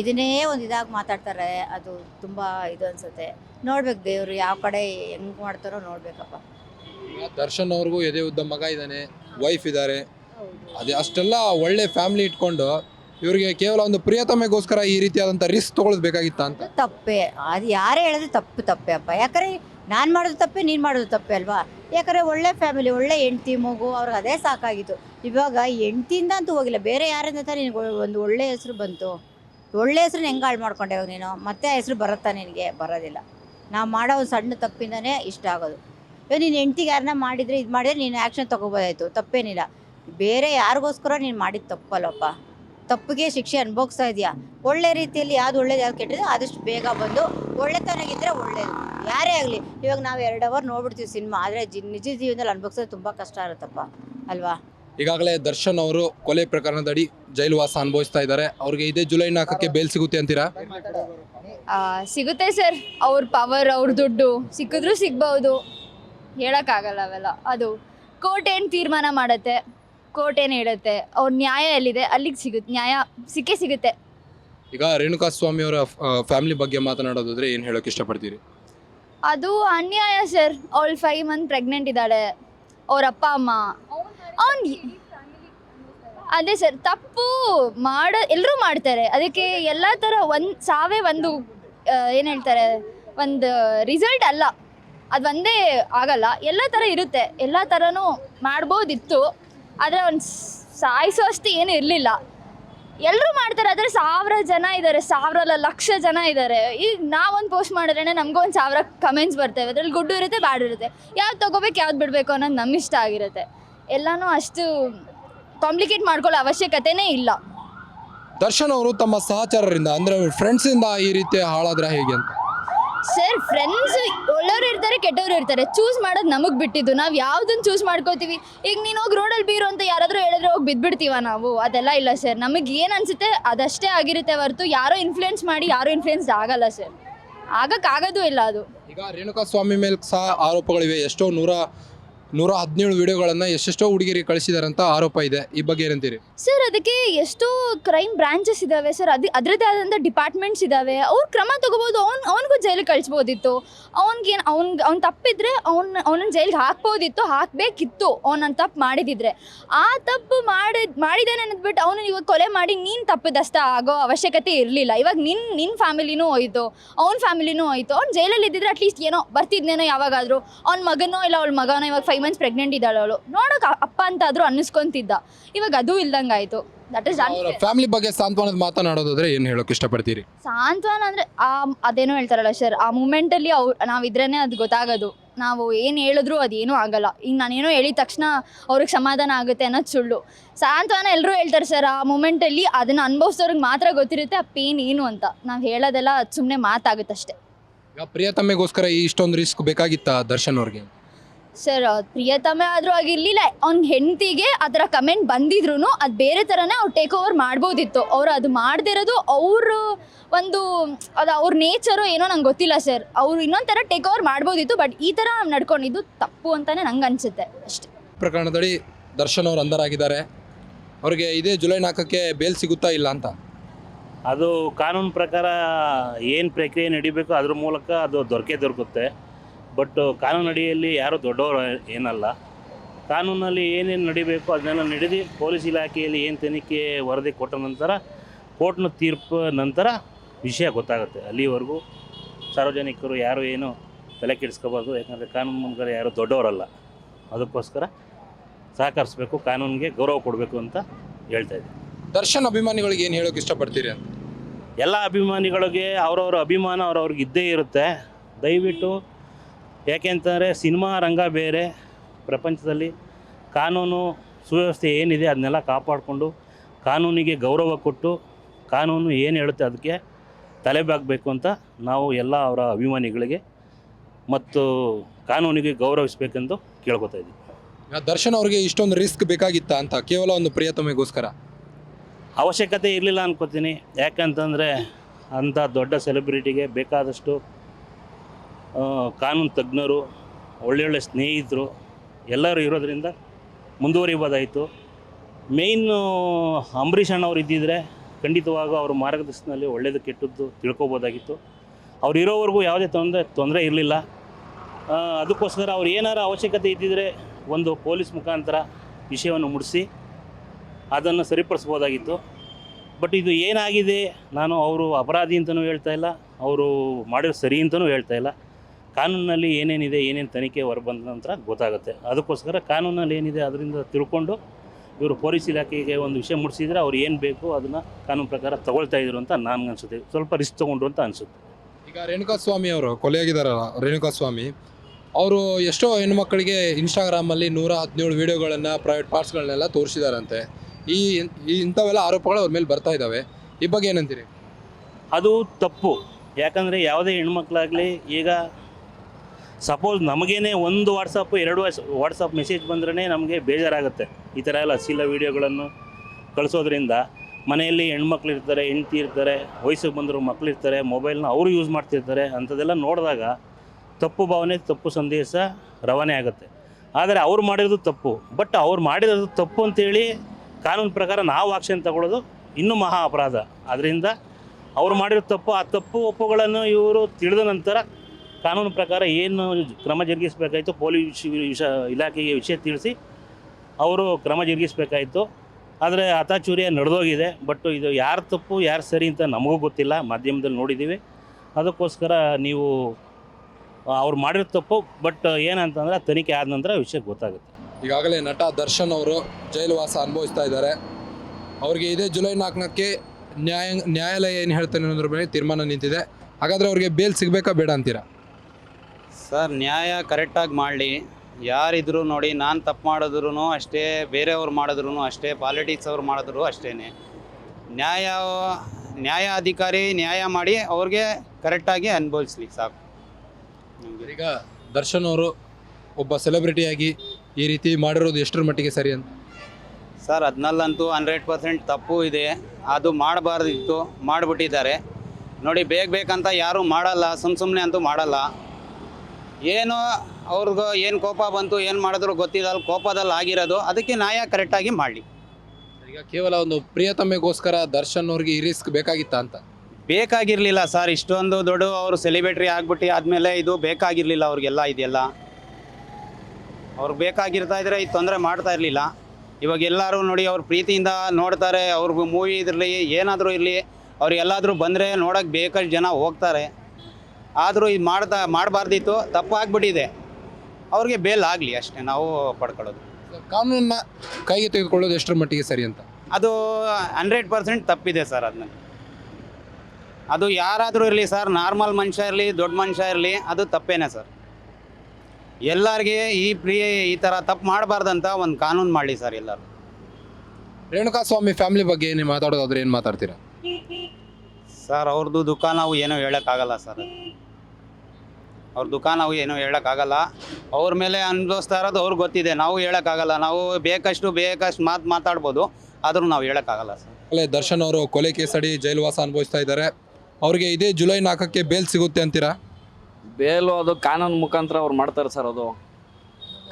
[SPEAKER 1] ಇದನ್ನೇ ಒಂದು ಇದಾಗಿ ಮಾತಾಡ್ತಾರೆ, ಅದು ತುಂಬ ಇದು ಅನ್ಸುತ್ತೆ. ನೋಡ್ಬೇಕು ದೇವ್ರು ಯಾವ ಕಡೆ ಹೆಂಗ್ ಮಾಡ್ತಾರೋ ನೋಡ್ಬೇಕಪ್ಪ.
[SPEAKER 7] ಈಗ ದರ್ಶನ್ ಅವ್ರಿಗೂ ಎದೆ ಉದ್ದ ಮಗ ಇದ್ದಾನೆ ವೈಫ್ ಇದ್ದಾರೆ. ಅದೇ ಅಷ್ಟೆಲ್ಲ ಒಳ್ಳೆ ಫ್ಯಾಮಿಲಿ ಇಟ್ಕೊಂಡು ಇವರಿಗೆ ಕೇವಲ ಒಂದು ಪ್ರಿಯತಮೆಗೋಸ್ಕರ ಈ ರೀತಿಯಾದಂಥ ರಿಸ್ಕ್ ತಗೊಳ್ಳೋದು ಬೇಕಾಗಿತ್ತ ಅಂತ
[SPEAKER 1] ತಪ್ಪೇ. ಅದು ಯಾರೇ ಹೇಳಿದ್ರು ತಪ್ಪು ತಪ್ಪೇ ಅಪ್ಪ. ಯಾಕಂದ್ರೆ ನಾನು ಮಾಡೋದು ತಪ್ಪೆ ನೀನು ಮಾಡೋದು ತಪ್ಪೆ ಅಲ್ವಾ? ಯಾಕಂದ್ರೆ ಒಳ್ಳೆ ಫ್ಯಾಮಿಲಿ ಒಳ್ಳೆ ಹೆಂಡ್ತಿ ಮಗು ಅವ್ರಿಗೆ ಅದೇ ಸಾಕಾಗಿತ್ತು. ಇವಾಗ ಹೆಂಡ್ತಿಯಿಂದ ಅಂತೂ ಹೋಗಿಲ್ಲ. ಬೇರೆ ಯಾರಿಂದ ತಾನೇ ನಿನಗೆ ಒಂದು ಒಳ್ಳೆ ಹೆಸರು ಬಂತು? ಒಳ್ಳೆ ಹೆಸರು ಹೆಂಗೆ ಹಾಳು ಮಾಡ್ಕೊಂಡೆ ಇವಾಗ ನೀನು? ಮತ್ತೆ ಆ ಹೆಸರು ಬರುತ್ತಾ ನಿನಗೆ? ಬರೋದಿಲ್ಲ. ನಾವು ಮಾಡೋ ಒಂದು ಸಣ್ಣ ತಪ್ಪಿಂದನೇ ಇಷ್ಟ ಆಗೋದು. ಇವಾಗ ನೀನು ಹೆಂಡ್ತಿಗೆ ಯಾರನ್ನ ಮಾಡಿದರೆ ಇದು ಮಾಡಿದರೆ ನೀನು ಆ್ಯಕ್ಷನ್ ತೊಗೋಬೋದಾಯ್ತು, ತಪ್ಪೇನಿಲ್ಲ. ಬೇರೆ ಯಾರಿಗೋಸ್ಕರ ನೀನು ಮಾಡಿದ ತಪ್ಪಲ್ಲಪ್ಪ. ತಪ್ಪಿಗೆ ಶಿಕ್ಷೆ ಅನುಭವಿಸ್ತಾ ಇದೆಯಾ? ಒಳ್ಳೆ ರೀತಿಯಲ್ಲಿ ಯಾವ್ದು ಒಳ್ಳೇದು ಯಾವ್ದು ಕೆಟ್ಟಿದ್ರೆ ಆದಷ್ಟು ಬೇಗ ಬಂದು ಒಳ್ಳೆತನಾಗಿದ್ದರೆ ಒಳ್ಳೇದು. ಯಾರೇ ಆಗಲಿ, ಇವಾಗ ನಾವು ಎರಡು ಅವರ್ ನೋಡ್ಬಿಡ್ತೀವಿ ಸಿನಿಮಾ, ಆದರೆ ನಿಜ ಜೀವನದಲ್ಲಿ ಅನುಭವಿಸೋದು ತುಂಬ ಕಷ್ಟ ಇರುತ್ತಪ್ಪ. ಅಲ್ವಾ?
[SPEAKER 7] ಈಗಾಗಲೇ ದರ್ಶನ್ ಅವರು ಕೊಲೆ ಪ್ರಕರಣದಡಿ ಜೈಲು ವಾಸ ಅನುಭವಿಸ್ತಾ ಇದ್ದಾರೆ. ಅವ್ರಿಗೆ ಇದೇ ಜುಲೈ ನಾಲ್ಕಕ್ಕೆ ಬೇಲ್ ಸಿಗುತ್ತೆ ಅಂತೀರಾ?
[SPEAKER 2] ಸಿಗುತ್ತೆ ಸರ್. ಅವ್ರ ಪವರ್ ಅವ್ರ ದುಡ್ಡು ಸಿಕ್ಕಿದ್ರೂ ಸಿಗ್ಬಹುದು ಹೇಳೋಕ್ಕಾಗಲ್ಲ ಅವೆಲ್ಲ. ಅದು ಕೋರ್ಟ್ ಏನು ತೀರ್ಮಾನ ಮಾಡುತ್ತೆ ಕೋರ್ಟ್ ಏನು ಹೇಳುತ್ತೆ. ಅವ್ರ ನ್ಯಾಯ ಎಲ್ಲಿದೆ? ಅಲ್ಲಿಗೆ ಸಿಗುತ್ತೆ. ನ್ಯಾಯ ಸಿಕ್ಕೇ ಸಿಗುತ್ತೆ.
[SPEAKER 7] ಈಗ ರೇಣುಕಾ ಸ್ವಾಮಿ ಅವರ ಫ್ಯಾಮಿಲಿ ಬಗ್ಗೆ ಮಾತನಾಡೋದಾದ್ರೆ ಏನು ಹೇಳೋಕೆ ಇಷ್ಟಪಡ್ತೀರಿ?
[SPEAKER 2] ಅದು ಅನ್ಯಾಯ ಸರ್. ಅವಳು ಫೈವ್ ಮಂತ್ ಪ್ರೆಗ್ನೆಂಟ್ ಇದ್ದಾಳೆ. ಅವ್ರ ಅಪ್ಪ ಅಮ್ಮ. ಅವನ್ ಅದೇ ಸರ್ ತಪ್ಪು ಮಾಡ ಎಲ್ಲರೂ ಮಾಡ್ತಾರೆ. ಅದಕ್ಕೆ ಎಲ್ಲ ಥರ ಒಂದು ಸಾವೇ ಒಂದು ಏನು ಹೇಳ್ತಾರೆ, ಒಂದು ರಿಸಲ್ಟ್ ಅಲ್ಲ. ಅದು ಒಂದೇ ಆಗಲ್ಲ. ಎಲ್ಲ ಥರ ಇರುತ್ತೆ. ಎಲ್ಲ ಥರನೂ ಮಾಡ್ಬೋದಿತ್ತು. ಆದರೆ ಒಂದು ಸಾಯಿಸೋ ಅಷ್ಟು ಏನು ಇರಲಿಲ್ಲ. ಎಲ್ಲರೂ ಮಾಡ್ತಾರೆ, ಆದರೆ ಸಾವಿರ ಜನ ಇದ್ದಾರೆ ಸಾವಿರ ಲಕ್ಷ ಜನ ಇದ್ದಾರೆ ಈಗ ನಾವೊಂದು ಪೋಸ್ಟ್ ಮಾಡಿದ್ರೆ ನಮಗೊಂದು ಸಾವಿರ ಕಮೆಂಟ್ಸ್ ಬರ್ತವೆ ಅದ್ರಲ್ಲಿ ಗುಡ್ಡು ಇರುತ್ತೆ, ಬ್ಯಾಡ್ ಇರುತ್ತೆ. ಯಾವ್ದು ತೊಗೋಬೇಕು, ಯಾವ್ದು ಬಿಡಬೇಕು ಅನ್ನೋದು ನಮ್ಮ ಇಷ್ಟ ಆಗಿರುತ್ತೆ. ಎಲ್ಲನೂ ಅಷ್ಟು ಕಾಂಪ್ಲಿಕೇಟ್ ಮಾಡ್ಕೊಳ್ಳೋ ಅವಶ್ಯಕತೆನೇ ಇಲ್ಲ.
[SPEAKER 7] ದರ್ಶನ್ ಅವರು ತಮ್ಮ ಸಹಚರರಿಂದ ಅಂದರೆ ಫ್ರೆಂಡ್ಸಿಂದ ಈ ರೀತಿ ಹಾಳಾದ್ರೆ ಹೇಗೆ ಅಂತ?
[SPEAKER 2] ಸರ್ ಫ್ರೆಂಡ್ಸ್ ಒಳ್ಳೆಯವ್ರು ಇರ್ತಾರೆ ಕೆಟ್ಟವ್ರು ಇರ್ತಾರೆ. ಚೂಸ್ ಮಾಡೋದು ನಮಗೆ ಬಿಟ್ಟಿದ್ದು. ನಾವು ಯಾವ್ದನ್ನ ಚೂಸ್ ಮಾಡ್ಕೋತೀವಿ? ಈಗ ನೀನು ಹೋಗಿ ರೋಡಲ್ಲಿ ಬೀರು ಅಂತ ಯಾರಾದರೂ ಹೇಳಿದ್ರೆ ಹೋಗಿ ಬಿದ್ದುಬಿಡ್ತೀವ ನಾವು? ಅದೆಲ್ಲ ಇಲ್ಲ ಸರ್ ನಮಗೆ ಏನು ಅನಿಸುತ್ತೆ ಅದಷ್ಟೇ ಆಗಿರುತ್ತೆ ಹೊರತು. ಯಾರೋ ಇನ್ಫ್ಲುಯೆನ್ಸ್ ಮಾಡಿ ಯಾರೋ ಇನ್ಫ್ಲುಯೆನ್ಸ್ ಆಗಲ್ಲ ಸರ್ ಆಗಕ್ಕಾಗೋದು ಇಲ್ಲ ಅದು.
[SPEAKER 7] ಈಗ ರೇಣುಕಾ ಸ್ವಾಮಿ ಮೇಲೆ ಸಹ ಆರೋಪಗಳಿವೆ. ಎಷ್ಟೋ ನೂರ ನೂರ ಹದಿನೇಳು ವಿಡಿಯೋಗಳನ್ನು ಎಷ್ಟೆಷ್ಟೋ ಹುಡುಗಿರಿಗೆ ಕಳಿಸಿದ್ದಾರೆ ಅಂತ ಆರೋಪ ಇದೆ. ಈ ಬಗ್ಗೆ ಏನಂತೀರಿ?
[SPEAKER 2] ಸರ್ ಅದಕ್ಕೆ ಎಷ್ಟೋ ಕ್ರೈಮ್ ಬ್ರಾಂಚಸ್ ಇದಾವೆ ಸರ್ ಅದು ಅದರದ್ದೇ ಆದಂಥ ಡಿಪಾರ್ಟ್ಮೆಂಟ್ಸ್ ಇದಾವೆ. ಅವ್ರು ಕ್ರಮ ತಗೋಬೋದು. ಅವ್ನು ಅವನಿಗೂ ಜೈಲಿಗೆ ಕಳಿಸ್ಬೋದಿತ್ತು. ಅವ್ನಿಗೇನು ಅವನ್ ಅವ್ನು ತಪ್ಪಿದ್ರೆ ಅವ್ನ ಅವನನ್ನ ಜೈಲಿಗೆ ಹಾಕ್ಬೋದಿತ್ತು. ಹಾಕಬೇಕಿತ್ತು. ಅವ್ನ ತಪ್ಪು ಮಾಡಿದಿದ್ರೆ. ಆ ತಪ್ಪು ಮಾಡಿ ಮಾಡಿದ್ದಾನೆ ಅನ್ನದ್ಬಿಟ್ಟು ಅವನು ಇವಾಗ ಕೊಲೆ ಮಾಡಿ ನೀನು ತಪ್ಪಿದಷ್ಟ ಆಗೋ ಅವಶ್ಯಕತೆ ಇರಲಿಲ್ಲ. ಇವಾಗ ನಿನ್ನ ನಿನ್ನ ಫ್ಯಾಮಿಲಿನೂ ಹೋಯ್ತು. ಅವ್ನ ಫ್ಯಾಮಿಲಿನೂ ಹೋಯ್ತು. ಅವ್ನು ಜೈಲಲ್ಲಿ ಇದ್ದಿದ್ರೆ ಅಟ್ಲೀಸ್ಟ್ ಏನೋ ಬರ್ತಿದ್ನೇನೋ ಯಾವಾಗಾದರೂ. ಅವ್ನ ಮಗನೋ ಇಲ್ಲ ಅವಳ ಮಗನೋ ಇವಾಗ ಫೈವ್ ಮಂತ್ಸ್ ಪ್ರೆಗ್ನೆಂಟ್ ಇದ್ದಾಳೆ ಅವಳು. ನೋಡೋಕೆ ಅಪ್ಪ ಅಂತಾದರೂ ಅನ್ನಿಸ್ಕೊಂತಿದ್ದ. ಇವಾಗ ಅದು ಇಲ್ದಂಗೆ ಆಯಿತು. ದಟ್ ಇಸ್
[SPEAKER 7] ಫ್ಯಾಮಿಲಿ ಬಗ್ಗೆ ಸಾಂತ್ವನದ ಮಾತನಾಡೋದಾದ್ರೆ ಏನು ಹೇಳೋಕೆ ಇಷ್ಟಪಡ್ತೀರಿ?
[SPEAKER 2] ಸಾಂತ್ವನ ಅಂದರೆ ಆ ಅದೇನೋ ಹೇಳ್ತಾರಲ್ಲ ಸರ್ ಆ ಮೂಮೆಂಟಲ್ಲಿ ಅವ್ರು ನಾವಿದ್ರೇನೆ ಅದು ಗೊತ್ತಾಗೋದು. ನಾವು ಏನು ಹೇಳಿದ್ರು ಅದೇನೂ ಆಗಲ್ಲ. ಈಗ ನಾನೇನೋ ಹೇಳಿದ ತಕ್ಷಣ ಅವ್ರಿಗೆ ಸಮಾಧಾನ ಆಗುತ್ತೆ ಅನ್ನೋದು ಸುಳ್ಳು. ಸಾಂತ್ವನ ಎಲ್ಲರೂ ಹೇಳ್ತಾರೆ ಸರ್ ಆ ಮೂಮೆಂಟಲ್ಲಿ ಅದನ್ನು ಅನುಭವಿಸೋರಿಗೆ ಮಾತ್ರ ಗೊತ್ತಿರುತ್ತೆ ಆ ಪೇನ್ ಏನು ಅಂತ. ನಾವು ಹೇಳೋದೆಲ್ಲ ಸುಮ್ಮನೆ ಮಾತಾಗುತ್ತಷ್ಟೇ.
[SPEAKER 7] ಈಗ ಪ್ರಿಯತಮೆಗೋಸ್ಕರ ಈ ಇಷ್ಟೊಂದು ರಿಸ್ಕ್ ಬೇಕಾಗಿತ್ತಾ ದರ್ಶನ್ ಅವ್ರಿಗೆ?
[SPEAKER 2] ಸರ್ ಪ್ರಿಯತಮೆ ಆದರೂ ಆಗಿರಲಿಲ್ಲ ಅವ್ನ ಹೆಂಡತಿಗೆ ಆ ಥರ ಕಮೆಂಟ್ ಬಂದಿದ್ರು ಅದು ಬೇರೆ ಥರನೇ ಅವ್ರು ಟೇಕ್ ಓವರ್ ಮಾಡ್ಬೋದಿತ್ತು. ಅವ್ರು ಅದು ಮಾಡದಿರೋದು ಅವರು ಒಂದು ಅದು ಅವ್ರ ನೇಚರು ಏನೋ ನಂಗೆ ಗೊತ್ತಿಲ್ಲ ಸರ್ ಅವರು ಇನ್ನೊಂದು ಥರ ಟೇಕ್ ಓವರ್ ಮಾಡ್ಬೋದಿತ್ತು ಬಟ್ ಈ ಥರ ನಡ್ಕೊಂಡಿದ್ದು ತಪ್ಪು ಅಂತಲೇ ನಂಗೆ ಅನಿಸುತ್ತೆ ಅಷ್ಟೇ.
[SPEAKER 7] ಪ್ರಕರಣದಲ್ಲಿ ದರ್ಶನ್ ಅವರು ಅಂಧರಾಗಿದ್ದಾರೆ. ಅವ್ರಿಗೆ ಇದೇ ಜುಲೈ ನಾಲ್ಕಕ್ಕೆ ಬೇಲ್ ಸಿಗುತ್ತಾ ಇಲ್ಲ ಅಂತ?
[SPEAKER 3] ಅದು ಕಾನೂನು ಪ್ರಕಾರ ಏನು ಪ್ರಕ್ರಿಯೆ ನಡಿಬೇಕು ಅದ್ರ ಮೂಲಕ ಅದು ದೊರಕೆ ದೊರಕುತ್ತೆ. ಬಟ್ ಕಾನೂನು ಅಡಿಯಲ್ಲಿ ಯಾರೂ ದೊಡ್ಡವರು ಏನಲ್ಲ. ಕಾನೂನಲ್ಲಿ ಏನೇನು ನಡಿಬೇಕು ಅದನ್ನೆಲ್ಲ ನಡೆದು ಪೊಲೀಸ್ ಇಲಾಖೆಯಲ್ಲಿ ಏನು ತನಿಖೆ ವರದಿ ಕೊಟ್ಟ ನಂತರ ಕೋರ್ಟ್ನ ತೀರ್ಪು ನಂತರ ವಿಷಯ ಗೊತ್ತಾಗುತ್ತೆ. ಅಲ್ಲಿವರೆಗೂ ಸಾರ್ವಜನಿಕರು ಯಾರು ಏನು ತಲೆ ಕೆಡಿಸ್ಕೋಬಾರ್ದು ಯಾಕಂದರೆ ಕಾನೂನು ಮುಂದೆ ಯಾರು ದೊಡ್ಡವರಲ್ಲ. ಅದಕ್ಕೋಸ್ಕರ ಸಹಕರಿಸಬೇಕು ಕಾನೂನಿಗೆ ಗೌರವ ಕೊಡಬೇಕು ಅಂತ ಹೇಳ್ತಾ ಇದ್ದೀನಿ.
[SPEAKER 7] ದರ್ಶನ್ ಅಭಿಮಾನಿಗಳಿಗೆ ಏನು ಹೇಳೋಕೆ ಇಷ್ಟಪಡ್ತೀರಿ ಅಂತ?
[SPEAKER 3] ಎಲ್ಲ ಅಭಿಮಾನಿಗಳಿಗೆ ಅವರವ್ರ ಅಭಿಮಾನ ಅವ್ರವ್ರಿಗೆ ಇದ್ದೇ ಇರುತ್ತೆ. ದಯವಿಟ್ಟು ಯಾಕೆಂತಂದರೆ ಸಿನಿಮಾ ರಂಗ ಬೇರೆ ಪ್ರಪಂಚದಲ್ಲಿ ಕಾನೂನು ಸುವ್ಯವಸ್ಥೆ ಏನಿದೆ ಅದನ್ನೆಲ್ಲ ಕಾಪಾಡಿಕೊಂಡು ಕಾನೂನಿಗೆ ಗೌರವ ಕೊಟ್ಟು ಕಾನೂನು ಏನು ಹೇಳುತ್ತೆ ಅದಕ್ಕೆ ತಲೆಬಾಗಬೇಕು ಅಂತ ನಾವು ಎಲ್ಲ ಅವರ ಅಭಿಮಾನಿಗಳಿಗೆ ಮತ್ತು ಕಾನೂನಿಗೆ ಗೌರವಿಸಬೇಕೆಂದು ಕೇಳ್ಕೊತಾ ಇದ್ದೀವಿ.
[SPEAKER 7] ದರ್ಶನ್ ಅವರಿಗೆ ಇಷ್ಟೊಂದು ರಿಸ್ಕ್ ಬೇಕಾಗಿತ್ತಾ ಅಂತ ಕೇವಲ ಒಂದು ಪ್ರಿಯತಮೆಗೋಸ್ಕರ?
[SPEAKER 3] ಅವಶ್ಯಕತೆ ಇರಲಿಲ್ಲ ಅನ್ಕೋತೀನಿ. ಯಾಕಂತಂದರೆ ಅಂಥ ದೊಡ್ಡ ಸೆಲೆಬ್ರಿಟಿಗೆ ಬೇಕಾದಷ್ಟು ಕಾನೂನು ತಜ್ಞರು ಒಳ್ಳೊಳ್ಳೆ ಸ್ನೇಹಿತರು, ಎಲ್ಲರೂ ಇರೋದರಿಂದ ಮುಂದುವರಿಬೋದಾಯಿತು. ಮೇಯ್ನು ಅಂಬರೀಷ್ ಅಣ್ಣವ್ರು ಇದ್ದಿದ್ರೆ ಖಂಡಿತವಾಗೂ ಅವ್ರ ಮಾರ್ಗದರ್ಶನದಲ್ಲಿ ಒಳ್ಳೆಯದು ಕೆಟ್ಟದ್ದು ತಿಳ್ಕೊಬೋದಾಗಿತ್ತು. ಅವ್ರು ಇರೋವರೆಗೂ ಯಾವುದೇ ತೊಂದರೆ ತೊಂದರೆ ಇರಲಿಲ್ಲ. ಅದಕ್ಕೋಸ್ಕರ ಅವ್ರು ಏನಾರ ಅವಶ್ಯಕತೆ ಇದ್ದಿದ್ರೆ ಒಂದು ಪೊಲೀಸ್ ಮುಖಾಂತರ ವಿಷಯವನ್ನು ಮುಡಿಸಿ ಅದನ್ನು ಸರಿಪಡಿಸ್ಬೋದಾಗಿತ್ತು. ಬಟ್ ಇದು ಏನಾಗಿದೆ, ನಾನು ಅವರು ಅಪರಾಧಿ ಅಂತಲೂ ಹೇಳ್ತಾ ಇಲ್ಲ, ಅವರು ಮಾಡಿರೋ ಸರಿ ಅಂತಲೂ ಹೇಳ್ತಾ ಇಲ್ಲ. ಕಾನೂನಲ್ಲಿ ಏನೇನಿದೆ ಏನೇನು ತನಿಖೆ ಹೊರಬಂದ ನಂತರ ಗೊತ್ತಾಗುತ್ತೆ. ಅದಕ್ಕೋಸ್ಕರ ಕಾನೂನಲ್ಲಿ ಏನಿದೆ ಅದರಿಂದ ತಿಳ್ಕೊಂಡು ಇವರು ಪೊಲೀಸ್ ಇಲಾಖೆಗೆ ಒಂದು ವಿಷಯ ಮುಡಿಸಿದ್ರೆ ಅವ್ರು ಏನು ಬೇಕು ಅದನ್ನು ಕಾನೂನು ಪ್ರಕಾರ ತಗೊಳ್ತಾ ಇದ್ರು ಅಂತ ನನಗೆ ಅನಿಸುತ್ತೆ. ಸ್ವಲ್ಪ ರಿಸ್ಕ್ ತೊಗೊಂಡು ಅಂತ ಅನಿಸುತ್ತೆ.
[SPEAKER 7] ಈಗ ರೇಣುಕಾಸ್ವಾಮಿ ಅವರು ಕೊಲೆಯಾಗಿದ್ದಾರಲ್ಲ ರೇಣುಕಾಸ್ವಾಮಿ ಅವರು ಎಷ್ಟೋ ಹೆಣ್ಮಕ್ಳಿಗೆ ಇನ್ಸ್ಟಾಗ್ರಾಮಲ್ಲಿ ನೂರ ಹದಿನೇಳು ವೀಡಿಯೋಗಳನ್ನು ಪ್ರೈವೇಟ್ ಪಾರ್ಟ್ಸ್ಗಳನ್ನೆಲ್ಲ ತೋರಿಸಿದಾರಂತೆ. ಈ ಈ ಇಂಥವೆಲ್ಲ ಆರೋಪಗಳು ಅವ್ರ ಮೇಲೆ ಬರ್ತಾ ಇದ್ದಾವೆ ಈ ಬಗ್ಗೆ ಏನಂತೀರಿ?
[SPEAKER 3] ಅದು ತಪ್ಪು. ಯಾಕಂದರೆ ಯಾವುದೇ ಹೆಣ್ಮಕ್ಳಾಗಲಿ ಈಗ ಸಪೋಸ್ ನಮಗೇನೆ ಒಂದು ವಾಟ್ಸಪ್ ಎರಡು ವಾಟ್ಸ್ ವಾಟ್ಸಪ್ ಮೆಸೇಜ್ ಬಂದ್ರೇ ನಮಗೆ ಬೇಜಾರಾಗುತ್ತೆ. ಈ ಥರ ಎಲ್ಲ ಅಶ್ಲೀಲ ವೀಡಿಯೋಗಳನ್ನು ಕಳಿಸೋದ್ರಿಂದ ಮನೆಯಲ್ಲಿ ಹೆಣ್ಮಕ್ಳು ಇರ್ತಾರೆ, ಹೆಂಡ್ತಿ ಇರ್ತಾರೆ, ವಯಸ್ಸಿಗೆ ಬಂದರು ಮಕ್ಳು ಇರ್ತಾರೆ ಮೊಬೈಲ್ನ ಅವರು ಯೂಸ್ ಮಾಡ್ತಿರ್ತಾರೆ ಅಂಥದ್ದೆಲ್ಲ ನೋಡಿದಾಗ ತಪ್ಪು ಭಾವನೆ, ತಪ್ಪು ಸಂದೇಶ ರವಾನೆ ಆಗುತ್ತೆ. ಆದರೆ ಅವ್ರು ಮಾಡಿರೋದು ತಪ್ಪು. ಬಟ್ ಅವ್ರು ಮಾಡಿರೋದು ತಪ್ಪು ಅಂತೇಳಿ ಕಾನೂನು ಪ್ರಕಾರ ನಾವು ಆಕ್ಷನ್ ತಗೊಳ್ಳೋದು ಇನ್ನೂ ಮಹಾ ಅಪರಾಧ. ಅದರಿಂದ ಅವ್ರು ಮಾಡಿರೋ ತಪ್ಪು, ಆ ತಪ್ಪು ಒಪ್ಪುಗಳನ್ನು ಇವರು ತಿಳಿದ ನಂತರ ಕಾನೂನು ಪ್ರಕಾರ ಏನು ಕ್ರಮ ಜರುಗಿಸಬೇಕಾಯಿತು, ಪೊಲೀಸ್ ವಿಷ ಇಲಾಖೆಗೆ ವಿಷಯ ತಿಳಿಸಿ ಅವರು ಕ್ರಮ ಜರುಗಿಸಬೇಕಾಯಿತು. ಆದರೆ ಹತಾಚೂರಿಯ ನಡೆದೋಗಿದೆ. ಬಟ್ ಇದು ಯಾರು ತಪ್ಪು, ಯಾರು ಸರಿ ಅಂತ ನಮಗೂ ಗೊತ್ತಿಲ್ಲ. ಮಾಧ್ಯಮದಲ್ಲಿ ನೋಡಿದ್ದೀವಿ ಅದಕ್ಕೋಸ್ಕರ ನೀವು, ಅವ್ರು ಮಾಡಿರೋ ತಪ್ಪು, ಬಟ್ ಏನಂತಂದರೆ ತನಿಖೆ ಆದ ನಂತರ ವಿಷಯ ಗೊತ್ತಾಗುತ್ತೆ.
[SPEAKER 7] ಈಗಾಗಲೇ ನಟ ದರ್ಶನ್ ಅವರು ಜೈಲುವಾಸ ಅನುಭವಿಸ್ತಾ ಇದ್ದಾರೆ. ಅವ್ರಿಗೆ ಇದೇ ಜುಲೈ ನಾಲ್ಕನಕ್ಕೆ ನ್ಯಾಯ, ನ್ಯಾಯಾಲಯ ಏನು ಹೇಳ್ತಾನೆ ಅನ್ನೋದ್ರ ಮೇಲೆ ತೀರ್ಮಾನ ನಿಂತಿದೆ. ಹಾಗಾದರೆ ಅವ್ರಿಗೆ ಬೇಲ್ ಸಿಗಬೇಕಾ ಬೇಡ ಅಂತೀರಾ?
[SPEAKER 8] ಸರ್ ನ್ಯಾಯ ಕರೆಕ್ಟಾಗಿ ಮಾಡಲಿ. ಯಾರಿದ್ರು ನೋಡಿ ನಾನು ತಪ್ಪು ಮಾಡಿದ್ರು ಅಷ್ಟೇ ಬೇರೆಯವ್ರು ಮಾಡಿದ್ರು ಅಷ್ಟೇ ಪಾಲಿಟಿಕ್ಸ್ ಅವ್ರು ಮಾಡಿದ್ರು ಅಷ್ಟೇ ನ್ಯಾಯ ನ್ಯಾಯಾಧಿಕಾರಿ ನ್ಯಾಯ ಮಾಡಿ ಅವ್ರಿಗೆ ಕರೆಕ್ಟಾಗಿ ಅನುಭವಿಸ್ಲಿ ಸಾಕು.
[SPEAKER 7] ಈಗ ದರ್ಶನ್ ಅವರು ಒಬ್ಬ ಸೆಲೆಬ್ರಿಟಿಯಾಗಿ ಈ ರೀತಿ ಮಾಡಿರೋದು ಎಷ್ಟರ ಮಟ್ಟಿಗೆ ಸರಿ ಅಂತ?
[SPEAKER 8] ಸರ್ ಅದನ್ನಲ್ಲಂತೂ ಹಂಡ್ರೆಡ್ ಪರ್ಸೆಂಟ್ ತಪ್ಪು ಇದೆ. ಅದು ಮಾಡಬಾರ್ದಿತ್ತು ಮಾಡಿಬಿಟ್ಟಿದ್ದಾರೆ. ನೋಡಿ ಬೇಗ ಬೇಕಂತ ಯಾರೂ ಮಾಡಲ್ಲ ಸುಮ್ಮ ಸುಮ್ಮನೆ ಅಂತೂ ಮಾಡಲ್ಲ. ಏನು ಅವ್ರಿಗೂ ಏನು ಕೋಪ ಬಂತು ಏನು ಮಾಡಿದ್ರು ಗೊತ್ತಿಲ್ಲ ಕೋಪದಲ್ಲಿ ಆಗಿರೋದು ಅದಕ್ಕೆ ನ್ಯಾಯ ಕರೆಕ್ಟಾಗಿ ಮಾಡಲಿ.
[SPEAKER 7] ಈಗ ಕೇವಲ ಒಂದು ಪ್ರಿಯತಮೆಗೋಸ್ಕರ ದರ್ಶನ್ ಅವ್ರಿಗೆ ಈ ರಿಸ್ಕ್ ಬೇಕಾಗಿತ್ತಾ ಅಂತ?
[SPEAKER 8] ಬೇಕಾಗಿರಲಿಲ್ಲ ಸರ್ ಇಷ್ಟೊಂದು ದೊಡ್ಡ ಅವರು ಸೆಲೆಬ್ರಿಟಿ ಆಗ್ಬಿಟ್ಟು ಆದಮೇಲೆ ಇದು ಬೇಕಾಗಿರಲಿಲ್ಲ ಅವ್ರಿಗೆಲ್ಲ ಇದೆಲ್ಲ. ಅವ್ರಿಗೆ ಬೇಕಾಗಿರ್ತಾ ಇದ್ರೆ ಈ ತೊಂದರೆ ಮಾಡ್ತಾ ಇರಲಿಲ್ಲ. ಇವಾಗ ಎಲ್ಲರೂ ನೋಡಿ ಅವ್ರ ಪ್ರೀತಿಯಿಂದ ನೋಡ್ತಾರೆ ಅವ್ರಿಗೂ ಮೂವಿ ಇರಲಿ ಏನಾದರೂ ಇರಲಿ ಅವ್ರು ಎಲ್ಲಾದರೂ ಬಂದರೆ ನೋಡೋಕ್ಕೆ ಬೇಕಷ್ಟು ಜನ ಹೋಗ್ತಾರೆ. ಆದರೂ ಇದು ಮಾಡ್ತಾ ಮಾಡಬಾರ್ದಿತ್ತು ತಪ್ಪಾಗ್ಬಿಟ್ಟಿದೆ ಅವ್ರಿಗೆ ಬೇಲ್ ಆಗಲಿ ಅಷ್ಟೇ ನಾವು ಪಡ್ಕೊಳ್ಳೋದು.
[SPEAKER 7] ಕಾನೂನನ್ನ ಕೈಗೆ ತೆಗೆದುಕೊಳ್ಳೋದು ಎಷ್ಟರ ಮಟ್ಟಿಗೆ ಸರಿ ಅಂತ?
[SPEAKER 8] ಅದು ಹಂಡ್ರೆಡ್ ಪರ್ಸೆಂಟ್ ತಪ್ಪಿದೆ ಸರ್ ಅದನ್ನ ಅದು ಯಾರಾದರೂ ಇರಲಿ ಸರ್ ನಾರ್ಮಲ್ ಮನುಷ್ಯ ಇರಲಿ ದೊಡ್ಡ ಮನುಷ್ಯ ಇರಲಿ ಅದು ತಪ್ಪೇನೆ ಸರ್. ಎಲ್ಲರಿಗೆ ಈ ಪ್ರಿಯ ಈ ಥರ ತಪ್ಪು ಮಾಡಬಾರ್ದಂತ ಒಂದು ಕಾನೂನು ಮಾಡಲಿ ಸರ್ ಎಲ್ಲರೂ.
[SPEAKER 7] ರೇಣುಕಾ ಸ್ವಾಮಿ ಫ್ಯಾಮಿಲಿ ಬಗ್ಗೆ ಏನು ಮಾತಾಡೋದಾದ್ರೆ ಏನು ಮಾತಾಡ್ತೀರಾ?
[SPEAKER 8] ಸರ್ ಅವ್ರದ್ದು ದುಃಖ ನಾವು ಏನೂ ಹೇಳೋಕ್ಕಾಗಲ್ಲ ಸರ್. ಅವ್ರ ದುಕಾನ್ ನಾವು ಏನೂ ಹೇಳೋಕ್ಕಾಗಲ್ಲ. ಅವ್ರ ಮೇಲೆ ಅನುಭವಿಸ್ತಾ ಇರೋದು ಅವ್ರಿಗೆ ಗೊತ್ತಿದೆ. ನಾವು ಹೇಳೋಕ್ಕಾಗಲ್ಲ. ನಾವು ಬೇಕಷ್ಟು ಬೇಕಷ್ಟು ಮಾತು ಮಾತಾಡ್ಬೋದು. ಆದರೂ ನಾವು ಹೇಳೋಕ್ಕಾಗಲ್ಲ ಸರ್.
[SPEAKER 7] ಅಲ್ಲೇ ದರ್ಶನ್ ಅವರು ಕೊಲೆ ಕೇಸಡಿ ಜೈಲುವಾಸ ಅನುಭವಿಸ್ತಾ ಇದ್ದಾರೆ. ಅವ್ರಿಗೆ ಇದೇ ಜುಲೈ ನಾಲ್ಕಕ್ಕೆ ಬೇಲ್ ಸಿಗುತ್ತೆ ಅಂತೀರಾ?
[SPEAKER 4] ಬೇಲು ಅದು ಕಾನೂನು ಮುಖಾಂತರ ಅವ್ರು ಮಾಡ್ತಾರೆ ಸರ್ ಅದು.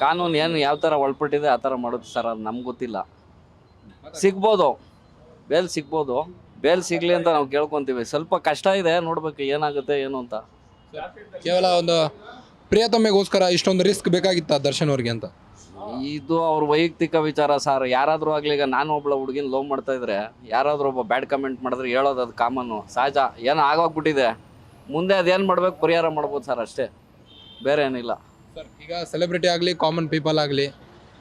[SPEAKER 4] ಕಾನೂನು ಏನು ಯಾವ ಥರ ಒಳಪಟ್ಟಿದೆ ಆ ಥರ ಮಾಡುತ್ತೆ ಸರ್ ಅದು ನಮ್ಗೆ ಗೊತ್ತಿಲ್ಲ. ಸಿಗ್ಬೋದು. ಬೇಲ್ ಸಿಗ್ಬೋದು. ಬೇಲ್ ಸಿಗಲಿ ಅಂತ ನಾವು ಕೇಳ್ಕೊತೀವಿ. ಸ್ವಲ್ಪ ಕಷ್ಟ ಇದೆ ನೋಡ್ಬೇಕು ಏನಾಗುತ್ತೆ ಏನು ಅಂತ.
[SPEAKER 7] ಕೇವಲ ಒಂದು ಪ್ರಿಯತಮೆಗೋಸ್ಕರ ಇಷ್ಟೊಂದು ರಿಸ್ಕ್ ಬೇಕಾಗಿತ್ತಾ ದರ್ಶನ್ ಅವ್ರಿಗೆ ಅಂತ?
[SPEAKER 4] ಇದು ಅವ್ರ ವೈಯಕ್ತಿಕ ವಿಚಾರ ಸರ್ ಯಾರಾದರೂ ಆಗಲಿ ಈಗ ನಾನು ಒಬ್ಬಳ ಹುಡುಗಿನ ಲವ್ ಮಾಡ್ತಾ ಇದ್ರೆ ಯಾರಾದರೂ ಒಬ್ಬ ಬ್ಯಾಡ್ ಕಮೆಂಟ್ ಮಾಡಿದ್ರೆ ಹೇಳೋದು ಅದು ಕಾಮನ್ನು ಸಹಜ. ಏನೋ ಆಗೋಗ್ಬಿಟ್ಟಿದೆ? ಮುಂದೆ ಅದೇನು ಮಾಡ್ಬೇಕು? ಪರಿಹಾರ ಮಾಡ್ಬೋದು ಸರ್ ಅಷ್ಟೇ. ಬೇರೆ ಏನಿಲ್ಲ.
[SPEAKER 7] ಸರ್ ಈಗ ಸೆಲೆಬ್ರಿಟಿ ಆಗಲಿ ಕಾಮನ್ ಪೀಪಲ್ ಆಗಲಿ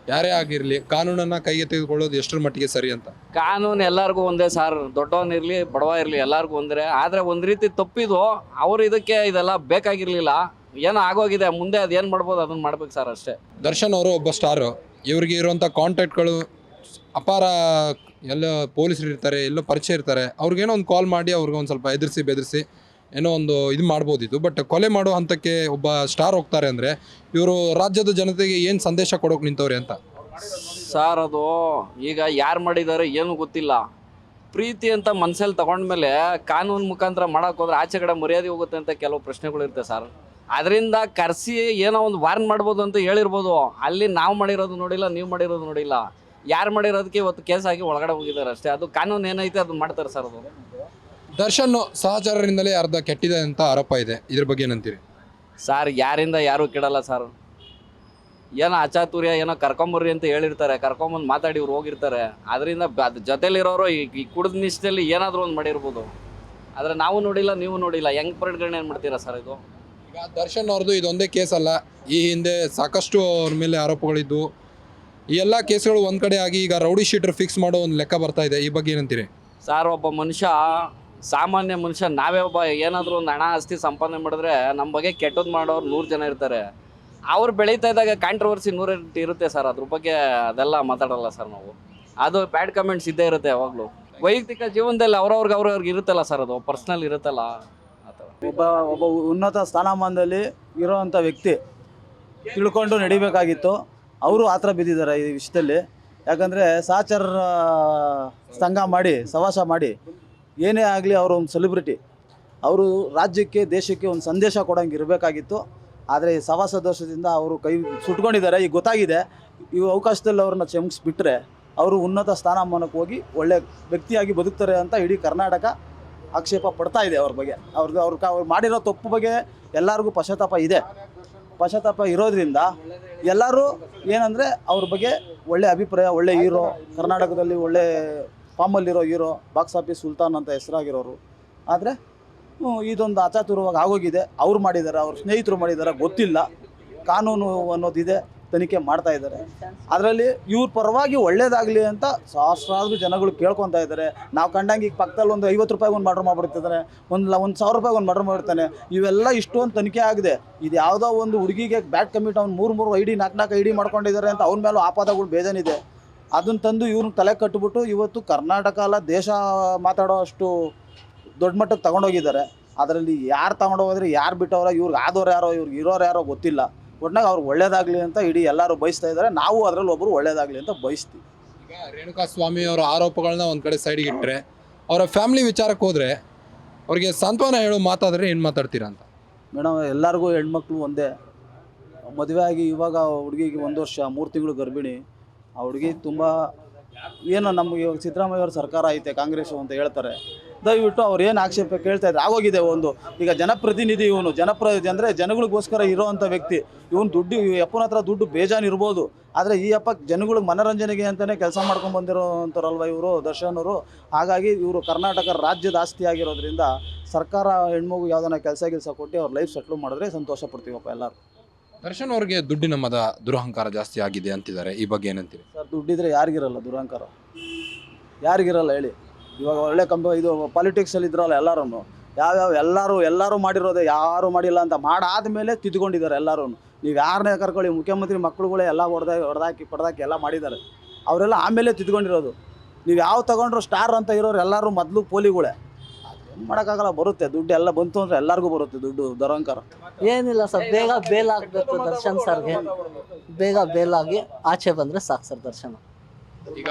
[SPEAKER 7] ಯಾರೇ ಆಗಿರಲಿ ಕಾನೂನನ್ನ ಕೈಗೆ ತೆಗೆದುಕೊಳ್ಳೋದು ಎಷ್ಟರ ಮಟ್ಟಿಗೆ ಸರಿ ಅಂತ?
[SPEAKER 4] ಕಾನೂನು ಎಲ್ಲರಿಗೂ ಒಂದೇ ಸರ್ ದೊಡ್ಡವನಿರಲಿ ಬಡವ ಇರಲಿ ಎಲ್ಲರಿಗೂ ಒಂದೇ. ಆದರೆ ಒಂದು ರೀತಿ ತಪ್ಪಿದು ಅವರು ಇದಕ್ಕೆ ಇದೆಲ್ಲ ಬೇಕಾಗಿರಲಿಲ್ಲ. ಏನೋ ಆಗೋಗಿದೆ ಮುಂದೆ ಅದೇನು ಮಾಡ್ಬೋದು ಅದನ್ನು ಮಾಡ್ಬೇಕು ಸರ್ ಅಷ್ಟೇ.
[SPEAKER 7] ದರ್ಶನ್ ಅವರು ಒಬ್ಬ ಸ್ಟಾರು. ಇವ್ರಿಗೆ ಇರುವಂಥ ಕಾಂಟ್ಯಾಕ್ಟ್ಗಳು ಅಪಾರ ಎಲ್ಲ ಪೊಲೀಸರು ಇರ್ತಾರೆ ಎಲ್ಲೋ ಪರಿಚಯ ಇರ್ತಾರೆ. ಅವ್ರಿಗೇನೋ ಒಂದು ಕಾಲ್ ಮಾಡಿ ಅವ್ರಿಗೆ ಒಂದು ಸ್ವಲ್ಪ ಎದುರಿಸಿ ಬೆದರಿಸಿ ಏನೋ ಒಂದು ಇದು ಮಾಡ್ಬೋದಿತ್ತು. ಬಟ್ ಕೊಲೆ ಮಾಡೋ ಹಂತಕ್ಕೆ ಒಬ್ಬ ಸ್ಟಾರ್ ಹೋಗ್ತಾರೆ ಅಂದರೆ ಇವರು ರಾಜ್ಯದ ಜನತೆಗೆ ಏನು ಸಂದೇಶ ಕೊಡೋಕೆ ನಿಂತವ್ರೆ ಅಂತ?
[SPEAKER 4] ಸರ್ ಅದು ಈಗ ಯಾರು ಮಾಡಿದ್ದಾರೆ ಏನು ಗೊತ್ತಿಲ್ಲ. ಪ್ರೀತಿ ಅಂತ ಮನ್ಸಲ್ಲಿ ತಗೊಂಡ್ಮೇಲೆ ಕಾನೂನು ಮುಖಾಂತರ ಮಾಡೋಕೆ ಹೋದ್ರೆ ಆಚೆ ಕಡೆ ಮರ್ಯಾದೆ ಹೋಗುತ್ತೆ ಅಂತ ಕೆಲವು ಪ್ರಶ್ನೆಗಳು ಇರುತ್ತೆ ಸರ್ ಅದರಿಂದ ಕರೆಸಿ ಏನೋ ಒಂದು ವಾರ್ನ್ ಮಾಡ್ಬೋದು ಅಂತ ಹೇಳಿರ್ಬೋದು. ಅಲ್ಲಿ ನಾವು ಮಾಡಿರೋದು ನೋಡಿಲ್ಲ, ನೀವು ಮಾಡಿರೋದು ನೋಡಿಲ್ಲ. ಯಾರು ಮಾಡಿರೋದಕ್ಕೆ ಇವತ್ತು ಕೇಸ್ ಆಗಿ ಒಳಗಡೆ ಹೋಗಿದ್ದಾರೆ ಅಷ್ಟೇ. ಅದು ಕಾನೂನು ಏನೈತೆ ಅದು ಮಾಡ್ತಾರೆ ಸರ್ ಅದು.
[SPEAKER 7] ದರ್ಶನ್ ಸಹಚರರಿಂದಲೇ ಅರ್ಧ ಕೆಟ್ಟಿದೆ ಅಂತ ಆರೋಪ ಇದೆ. ಇದ್ರ ಬಗ್ಗೆ ಏನಂತೀರಿ?
[SPEAKER 4] ಸರ್ ಯಾರಿಂದ ಯಾರೂ ಕೆಡಲ್ಲ ಸರ್. ಏನೋ ಅಚಾತುರ್ಯ ಏನೋ ಕರ್ಕೊಂಬರ್ರಿ ಅಂತ ಹೇಳಿರ್ತಾರೆ. ಕರ್ಕೊಂಬಂದು ಮಾತಾಡಿ ಇವ್ರು ಹೋಗಿರ್ತಾರೆ. ಅದರಿಂದ ಅದು ಜೊತೆಲಿರೋರು ಈ ಈ ಕುಡಿದ ನಿಷ್ಠೆಯಲ್ಲಿ ಏನಾದರೂ ಒಂದು ಮಾಡಿರ್ಬೋದು. ಆದರೆ ನಾವು ನೋಡಿಲ್ಲ ನೀವು ನೋಡಿಲ್ಲ. ಹೆಂಗೆ ಪರಿಗಣನೆ ಏನು ಮಾಡ್ತೀರಾ ಸರ್ ಇದು?
[SPEAKER 7] ಈಗ ದರ್ಶನ್ ಅವ್ರದ್ದು ಇದೊಂದೇ ಕೇಸ್ ಅಲ್ಲ. ಈ ಹಿಂದೆ ಸಾಕಷ್ಟು ಅವ್ರ ಮೇಲೆ ಆರೋಪಗಳಿದ್ದು ಈ ಎಲ್ಲ ಕೇಸ್ಗಳು ಒಂದು ಕಡೆ ಆಗಿ ಈಗ ರೌಡಿ ಶೀಟರ್ ಫಿಕ್ಸ್ ಮಾಡೋ ಒಂದು ಲೆಕ್ಕ ಬರ್ತಾ ಇದೆ. ಈ ಬಗ್ಗೆ ಏನಂತೀರಿ?
[SPEAKER 4] ಸರ್ ಒಬ್ಬ ಮನುಷ್ಯ ಸಾಮಾನ್ಯ ಮನುಷ್ಯ ನಾವೇ ಒಬ್ಬ ಏನಾದರೂ ಒಂದು ಹಣ, ಆಸ್ತಿ ಸಂಪಾದನೆ ಮಾಡಿದ್ರೆ ನಮ್ಮ ಬಗ್ಗೆ ಕೆಟ್ಟದ್ದು ಮಾಡೋರು ನೂರು ಜನ ಇರ್ತಾರೆ. ಅವ್ರು ಬೆಳೀತಾ ಇದ್ದಾಗ ಕಾಂಟ್ರವರ್ಸಿ ನೂರೆಂಟು ಇರುತ್ತೆ ಸರ್. ಅದ್ರ ಬಗ್ಗೆ ಅದೆಲ್ಲ ಮಾತಾಡಲ್ಲ ಸರ್ ನಾವು. ಅದು ಬ್ಯಾಡ್ ಕಮೆಂಟ್ಸ್ ಇದ್ದೇ ಇರುತ್ತೆ ಯಾವಾಗಲೂ. ವೈಯಕ್ತಿಕ ಜೀವನದಲ್ಲಿ ಅವ್ರವ್ರಿಗೆ ಅವ್ರವ್ರಿಗೆ ಇರುತ್ತಲ್ಲ ಸರ್ ಅದು? ಪರ್ಸ್ನಲ್ ಇರುತ್ತಲ್ಲ?
[SPEAKER 5] ಒಬ್ಬ ಒಬ್ಬ ಉನ್ನತ ಸ್ಥಾನಮಾನದಲ್ಲಿ ಇರೋವಂಥ ವ್ಯಕ್ತಿ ತಿಳ್ಕೊಂಡು ನಡಿಬೇಕಾಗಿತ್ತು. ಅವರು ಆ ಥರ ಬಿದ್ದಿದ್ದಾರೆ ಈ ವಿಷಯದಲ್ಲಿ. ಯಾಕಂದರೆ ಸಹಚರ ಸಂಘ ಮಾಡಿ, ಸವಾಸ ಮಾಡಿ ಏನೇ ಆಗಲಿ ಅವರು ಒಂದು ಸೆಲೆಬ್ರಿಟಿ ಅವರು ರಾಜ್ಯಕ್ಕೆ, ದೇಶಕ್ಕೆ ಒಂದು ಸಂದೇಶ ಕೊಡೋಂಗೆ ಇರಬೇಕಾಗಿತ್ತು. ಆದರೆ ಈ ಸವಾಸ ದೋಷದಿಂದ ಅವರು ಕೈ ಸುಟ್ಕೊಂಡಿದ್ದಾರೆ. ಈಗ ಗೊತ್ತಾಗಿದೆ, ಈ ಅವಕಾಶದಲ್ಲಿ ಅವ್ರನ್ನ ಕ್ಷಮಿಸ್ಬಿಟ್ರೆ ಅವರು ಉನ್ನತ ಸ್ಥಾನಮಾನಕ್ಕೆ ಹೋಗಿ ಒಳ್ಳೆ ವ್ಯಕ್ತಿಯಾಗಿ ಬದುಕ್ತಾರೆ ಅಂತ ಇಡೀ ಕರ್ನಾಟಕ ಆಕ್ಷೇಪ ಪಡ್ತಾ ಇದೆ ಅವ್ರ ಬಗ್ಗೆ. ಅವ್ರದ್ದು ಅವ್ರ ಅವ್ರು ಮಾಡಿರೋ ತಪ್ಪು ಬಗ್ಗೆ ಎಲ್ಲರಿಗೂ ಪಶ್ಚಾತ್ತಾಪ ಇದೆ. ಪಶ್ಚಾತ್ತಾಪ ಇರೋದ್ರಿಂದ ಎಲ್ಲರೂ ಏನಂದರೆ ಅವ್ರ ಬಗ್ಗೆ ಒಳ್ಳೆ ಅಭಿಪ್ರಾಯ, ಒಳ್ಳೆ ಹೀರೋ, ಕರ್ನಾಟಕದಲ್ಲಿ ಒಳ್ಳೆ ಫಾರ್ಮಲ್ಲಿರೋ ಹೀರೋ, ಬಾಕ್ಸ್ ಆಫೀಸ್ ಸುಲ್ತಾನ್ ಅಂತ ಹೆಸರಾಗಿರೋರು. ಆದರೆ ಇದೊಂದು ಅಚಾತುರವಾಗಿ ಆಗೋಗಿದೆ. ಅವ್ರು ಮಾಡಿದ್ದಾರೆ ಅವ್ರ ಸ್ನೇಹಿತರು ಮಾಡಿದ್ದಾರೆ ಗೊತ್ತಿಲ್ಲ. ಕಾನೂನು ಅನ್ನೋದಿದೆ, ತನಿಖೆ ಮಾಡ್ತಾ ಇದ್ದಾರೆ. ಅದರಲ್ಲಿ ಇವ್ರ ಪರವಾಗಿ ಒಳ್ಳೇದಾಗಲಿ ಅಂತ ಸಹಸ್ರಾರು ಜನಗಳು ಕೇಳ್ಕೊತಾ ಇದ್ದಾರೆ. ನಾವು ಕಂಡಂಗೆ ಈಗ ಪಕ್ಕದಲ್ಲಿ ಒಂದು ಐವತ್ತು ರೂಪಾಯಿಗೆ ಒಂದು ಮರ್ಡರ್ ಮಾಡಿಬಿಡ್ತಿದ್ದಾನೆ ಒಂದು ಒಂದು ಸಾವಿರ ರೂಪಾಯಿಗೆ ಒಂದು ಮರ್ಡರ್ ಮಾಡಿರ್ತಾನೆ ಇವೆಲ್ಲ ಇಷ್ಟೊಂದು ತನಿಖೆ ಆಗಿದೆ. ಇದು ಯಾವುದೋ ಒಂದು ಹುಡುಗಿಗೆ ಬ್ಯಾಟ್ ಕಮಿಟ್ ಅವ್ನು ಮೂರು ಮೂರು ಐ ಡಿ ನಾಲ್ಕು ನಾಲ್ಕು ಐ ಡಿ ಮಾಡ್ಕೊಂಡಿದ್ದಾರೆ ಅಂತ ಅವ್ನ ಮೇಲೂ ಆಪಾದಗಳು ಬೇಜಾನಿದೆ. ಅದನ್ನ ತಂದು ಇವ್ರನ್ನ ತಲೆ ಕಟ್ಟುಬಿಟ್ಟು ಇವತ್ತು ಕರ್ನಾಟಕ ಅಲ್ಲ ದೇಶ ಮಾತಾಡೋ ಅಷ್ಟು ದೊಡ್ಡ ಮಟ್ಟಕ್ಕೆ ತಗೊಂಡೋಗಿದ್ದಾರೆ. ಅದರಲ್ಲಿ ಯಾರು ತಗೊಂಡೋಗಿದ್ರೆ ಯಾರು ಬಿಟ್ಟವ್ರ ಇವ್ರಿಗೆ ಆದವ್ರು ಯಾರೋ ಇವ್ರಿಗೆ ಇರೋರು ಯಾರೋ ಗೊತ್ತಿಲ್ಲ. ಒಟ್ನಾಗ ಅವ್ರಿಗೆ ಒಳ್ಳೇದಾಗಲಿ ಅಂತ ಇಡೀ ಎಲ್ಲರೂ ಬಯಸ್ತಾ ಇದ್ದಾರೆ. ನಾವು ಅದರಲ್ಲಿ ಒಬ್ಬರು ಒಳ್ಳೇದಾಗಲಿ ಅಂತ ಬಯಸ್ತೀವಿ.
[SPEAKER 7] ಈಗ ರೇಣುಕಾ ಸ್ವಾಮಿ ಅವರ ಆರೋಪಗಳನ್ನ ಒಂದು ಕಡೆ ಸೈಡ್ಗೆ ಇಟ್ಟರೆ ಅವರ ಫ್ಯಾಮಿಲಿ ವಿಚಾರಕ್ಕೆ ಹೋದರೆ ಅವ್ರಿಗೆ ಸಾಂತ್ವನ ಹೇಳೋ ಮಾತಾದರೆ ಏನು ಮಾತಾಡ್ತೀರಾ ಅಂತ?
[SPEAKER 5] ಮೇಡಮ್ ಎಲ್ಲರಿಗೂ ಹೆಣ್ಮಕ್ಳು ಒಂದೇ. ಮದುವೆ ಆಗಿ ಇವಾಗ ಹುಡುಗಿಗೆ ಒಂದು ವರ್ಷ ಮೂರು ತಿಂಗಳು ಗರ್ಭಿಣಿ. ಆ ಹುಡುಗಿ ತುಂಬ ಏನು ನಮಗೆ ಇವಾಗ ಸಿದ್ದರಾಮಯ್ಯ ಅವ್ರ ಸರ್ಕಾರ ಐತೆ ಕಾಂಗ್ರೆಸ್ ಅಂತ ಹೇಳ್ತಾರೆ. ದಯವಿಟ್ಟು ಅವ್ರು ಏನು ಆಕ್ಷೇಪ ಕೇಳ್ತಾ ಇದ್ದಾರೆ ಆಗೋಗಿದೆ ಒಂದು. ಈಗ ಜನಪ್ರತಿನಿಧಿ ಇವನು, ಜನಪ್ರತಿನಿಧಿ ಅಂದರೆ ಜನಗಳಿಗೋಸ್ಕರ ಇರೋವಂಥ ವ್ಯಕ್ತಿ. ಇವನು ದುಡ್ಡು ಅಪ್ಪನ ಹತ್ರ ದುಡ್ಡು ಬೇಜಾನು ಇರ್ಬೋದು. ಆದರೆ ಈ ಅಪ್ಪ ಜನಗಳಿಗೆ ಮನೋರಂಜನೆಗೆ ಅಂತಲೇ ಕೆಲಸ ಮಾಡ್ಕೊಂಡು ಇವರು ದರ್ಶನರು ಹಾಗಾಗಿ ಇವರು ಕರ್ನಾಟಕ ರಾಜ್ಯದ ಆಸ್ತಿ ಆಗಿರೋದ್ರಿಂದ ಸರ್ಕಾರ ಹೆಣ್ಮಗು ಯಾವ್ದಾನ ಕೆಲಸ ಕೆಲಸ ಕೊಟ್ಟು ಅವ್ರ ಲೈಫ್ ಸೆಟ್ಲ್ ಮಾಡಿದ್ರೆ ಸಂತೋಷ ಪಡ್ತೀವಪ್ಪ ಎಲ್ಲರೂ.
[SPEAKER 7] ದರ್ಶನ್ ಅವ್ರಿಗೆ ದುಡ್ಡಿನ ಮದ ದುರಹಂಕಾರ ಜಾಸ್ತಿ ಆಗಿದೆ ಅಂತಿದ್ದಾರೆ. ಈ ಬಗ್ಗೆ ಏನಂತೀರಿ?
[SPEAKER 5] ಸರ್, ದುಡ್ಡಿದ್ರೆ ಯಾರಿಗಿರಲ್ಲ ದುರಹಂಕಾರ? ಯಾರಿಗಿರಲ್ಲ ಹೇಳಿ. ಇವಾಗ ಒಳ್ಳೆ ಕಂಪ, ಇದು ಪಾಲಿಟಿಕ್ಸಲ್ಲಿ ಇದ್ರಲ್ಲ ಎಲ್ಲರೂ ಯಾವ್ಯಾವ ಎಲ್ಲರೂ ಎಲ್ಲರೂ ಮಾಡಿರೋದೆ ಯಾರು ಮಾಡಿಲ್ಲ ಅಂತ ಮಾಡಾದ ಮೇಲೆ ತಿದ್ಕೊಂಡಿದ್ದಾರೆ ಎಲ್ಲರೂ ನೀವು ಯಾರನ್ನೇ ಕರ್ಕೊಳ್ಳಿ, ಮುಖ್ಯಮಂತ್ರಿ ಮಕ್ಕಳುಗಳೇ ಎಲ್ಲ ಹೊಡೆದಾಗಿ ಹೊಡೆದಾಕಿ, ಪಡೆದಾಕಿ ಎಲ್ಲ ಮಾಡಿದ್ದಾರೆ. ಅವರೆಲ್ಲ ಆಮೇಲೆ ತಿದ್ಕೊಂಡಿರೋದು ನೀವು ಯಾವ ತಗೊಂಡ್ರು ಸ್ಟಾರ್ ಅಂತ ಇರೋರು ಎಲ್ಲರೂ ಮೊದಲು ಪೋಲಿಗಳೇ. ಮಾಡೋಕ್ಕಾಗಲ್ಲ ಬರುತ್ತೆ. ದುಡ್ಡು ಎಲ್ಲ ಬಂತು ಅಂದರೆ ಎಲ್ಲರಿಗೂ ಬರುತ್ತೆ ದುಡ್ಡು ದುರಹಂಕಾರ.
[SPEAKER 9] ಏನಿಲ್ಲ ಸರ್ ಬೇಗ ಬೇಲ್ ಆಗಬೇಕು ದರ್ಶನ್ ಸರ್ಗೆ. ಬೇಗ ಬೇಲಾಗಿ ಆಗಿ ಆಚೆ ಬಂದರೆ ಸಾಕು ಸರ್ ದರ್ಶನ.
[SPEAKER 7] ಈಗ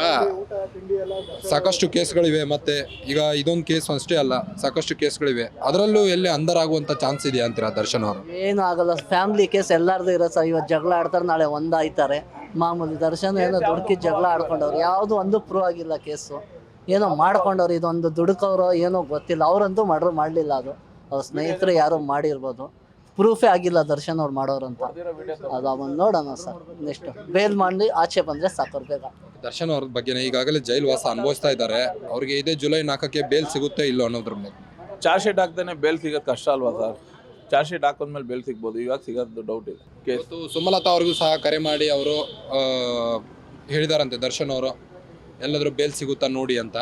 [SPEAKER 7] ಸಾಕಷ್ಟು ಕೇಸ್ಗಳಿವೆ ಮತ್ತೆ ಈಗ ಇದೊಂದು ಕೇಸ್ ಅಷ್ಟೇ ಅಲ್ಲ ಸಾಕಷ್ಟು ಕೇಸ್ಗಳಿವೆ. ಅದರಲ್ಲೂ ಎಲ್ಲಿ ಅಂದರಾಗುವಂತ ಚಾನ್ಸ್ ಇದೆಯಾ ಅಂತೀರಾ ದರ್ಶನ್ ಅವರು?
[SPEAKER 9] ಏನು ಆಗಲ್ಲ ಫ್ಯಾಮಿಲಿ ಕೇಸ್ ಎಲ್ಲಾರ್ದು ಇರೋ ಸರ್. ಇವತ್ತು ಜಗಳ ಆಡ್ತಾರೆ ನಾಳೆ ಒಂದಾಯ್ತಾರೆ. ಮಾಮೂಲಿ ದರ್ಶನ್ ಏನೋ ದುಡುಕಿ ಜಗಳ ಆಡ್ಕೊಂಡವ್ರು. ಯಾವುದು ಒಂದು ಪ್ರೂವ್ ಆಗಿಲ್ಲ ಕೇಸು ಏನೋ ಮಾಡ್ಕೊಂಡವ್ರು ಇದೊಂದು ದುಡುಕವ್ರು ಏನೋ ಗೊತ್ತಿಲ್ಲ. ಅವರಂತೂ ಮಾಡ್ರು ಮಾಡಲಿಲ್ಲ ಅದು. ಅವ್ರ ಸ್ನೇಹಿತರು ಯಾರು ಮಾಡಿರ್ಬೋದು. ಪ್ರೂಫೇ ಆಗಿಲ್ಲ ದರ್ಶನ್ ಅವ್ರು ಮಾಡೋರು ಅಂತ ಅದು ಅವನ್ ನೋಡೋಣ ಸರ್ ನೆಕ್ಸ್ಟ್ ಬೇಲ್ ಮಾಡಿ ಆಚೆ ಬಂದ್ರೆ ಸಾಕೋರ್ ಬೇಗ.
[SPEAKER 7] ದರ್ಶನ್ ಅವ್ರ ಬಗ್ಗೆ ಈಗಾಗಲೇ ಜೈಲು ವಾಸ ಅನುಭವಿಸ್ತಾ ಇದ್ದಾರೆ. ಅವ್ರಿಗೆ ಇದೇ ಜುಲೈ ನಾಲ್ಕಕ್ಕೆ ಬೇಲ್ ಸಿಗುತ್ತೆ ಇಲ್ಲ ಅನ್ನೋದ್ರ ಮೇಲೆ.
[SPEAKER 10] ಚಾರ್ಜ್ ಶೀಟ್ ಹಾಕ್ತಾನೆ ಬೇಲ್ ಸಿಗೋದು ಕಷ್ಟ ಅಲ್ವಾ ಸರ್? ಚಾರ್ಜ್ ಶೀಟ್ ಹಾಕೊಂಡ್ಮೇಲೆ ಬೇಲ್ ಸಿಗ್ಬೋದು. ಇವಾಗ ಸಿಗೋದು ಡೌಟ್ ಇದೆ. ಕೇಸ್
[SPEAKER 7] ಸುಮಲತಾ ಅವ್ರಿಗೂ ಸಹ ಕರೆ ಮಾಡಿ ಅವರು ಹೇಳಿದಾರಂತೆ ದರ್ಶನ್ ಅವರು. ಎಲ್ಲಾದ್ರೂ ಬೇಲ್ ಸಿಗುತ್ತಾ ನೋಡಿ ಅಂತ?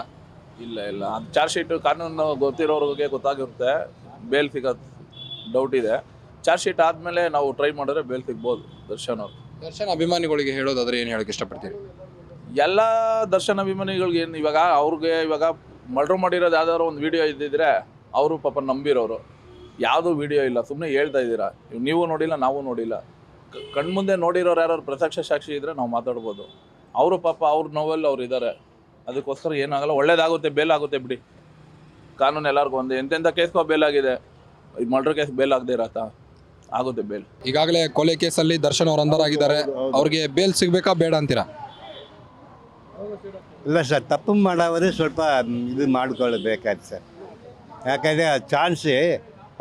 [SPEAKER 10] ಇಲ್ಲ ಇಲ್ಲ. ಅದು ಚಾರ್ಜ್ ಶೀಟ್ ಕಾನೂನು ಗೊತ್ತಿರೋರಿಗೆ ಗೊತ್ತಾಗಿರುತ್ತೆ. ಬೇಲ್ ಸಿಗೋದು ಡೌಟ್ ಇದೆ. ಚಾರ್ಜ್ ಶೀಟ್ ಆದಮೇಲೆ ನಾವು ಟ್ರೈ ಮಾಡಿದ್ರೆ ಬೇಲ್ ಸಿಗ್ಬೋದು ದರ್ಶನ್ ಅವರು.
[SPEAKER 7] ದರ್ಶನ್ ಅಭಿಮಾನಿಗಳಿಗೆ ಹೇಳೋದಾದ್ರೆ ಏನು ಹೇಳಕ್ ಇಷ್ಟಪಡ್ತೀರಿ?
[SPEAKER 10] ಎಲ್ಲ ದರ್ಶನ್ ಅಭಿಮಾನಿಗಳಿಗೆ ಏನು ಇವಾಗ ಅವ್ರಿಗೆ ಇವಾಗ ಮರ್ಡ್ರ್ ಮಾಡಿರೋದು ಯಾವ್ದಾದ್ರು ಒಂದು ವಿಡಿಯೋ ಇದ್ದಿದ್ರೆ ಅವರು ಪಾಪ ನಂಬಿರೋರು. ಯಾವುದೂ ವಿಡಿಯೋ ಇಲ್ಲ. ಸುಮ್ಮನೆ ಹೇಳ್ತಾ ಇದ್ದೀರಾ. ನೀವು ನೋಡಿಲ್ಲ ನಾವು ನೋಡಿಲ್ಲ. ಕಣ್ಮುಂದೆ ನೋಡಿರೋರು ಯಾರು ಪ್ರತ್ಯಕ್ಷ ಸಾಕ್ಷಿ ಇದ್ದರೆ ನಾವು ಮಾತಾಡ್ಬೋದು. ಅವರು ಪಾಪ ಅವ್ರ ನೋವಲ್ಲಿ ಅವ್ರು ಇದ್ದಾರೆ ಅದಕ್ಕೋಸ್ಕರ ಏನಾಗಲ್ಲ ಒಳ್ಳೇದಾಗುತ್ತೆ ಬೇಲ್ ಆಗುತ್ತೆ ಬಿಡಿ. ಕಾನೂನು ಎಲ್ಲರಿಗೂ ಒಂದು. ಎಂತೆಂಥ ಕೇಸ್ಗೋ ಬೇಲ್ ಆಗಿದೆ? ಇದು ಮರ್ಡರ್ ಕೇಸ್ ಬೇಲ್ ಆಗದೆ ಇರತ್ತಾ ಆಗುತ್ತೆ ಬೇಲ್
[SPEAKER 7] ಈಗಾಗಲೇ ಕೊಲೆ ಕೇಸಲ್ಲಿ ದರ್ಶನ್ ಅವರು ಅಂದರಾಗಿದ್ದಾರೆ ಅವ್ರಿಗೆ ಬೇಲ್ ಸಿಗಬೇಕಾ ಬೇಡ ಅಂತೀರಾ?
[SPEAKER 11] ಇಲ್ಲ ಸರ್ ತಪ್ಪು ಮಾಡೋವರೇ ಸ್ವಲ್ಪ ಇದು ಮಾಡ್ಕೊಳ್ಬೇಕಾಯ್ತು ಸರ್. ಯಾಕಂದರೆ ಆ ಚಾನ್ಸೇ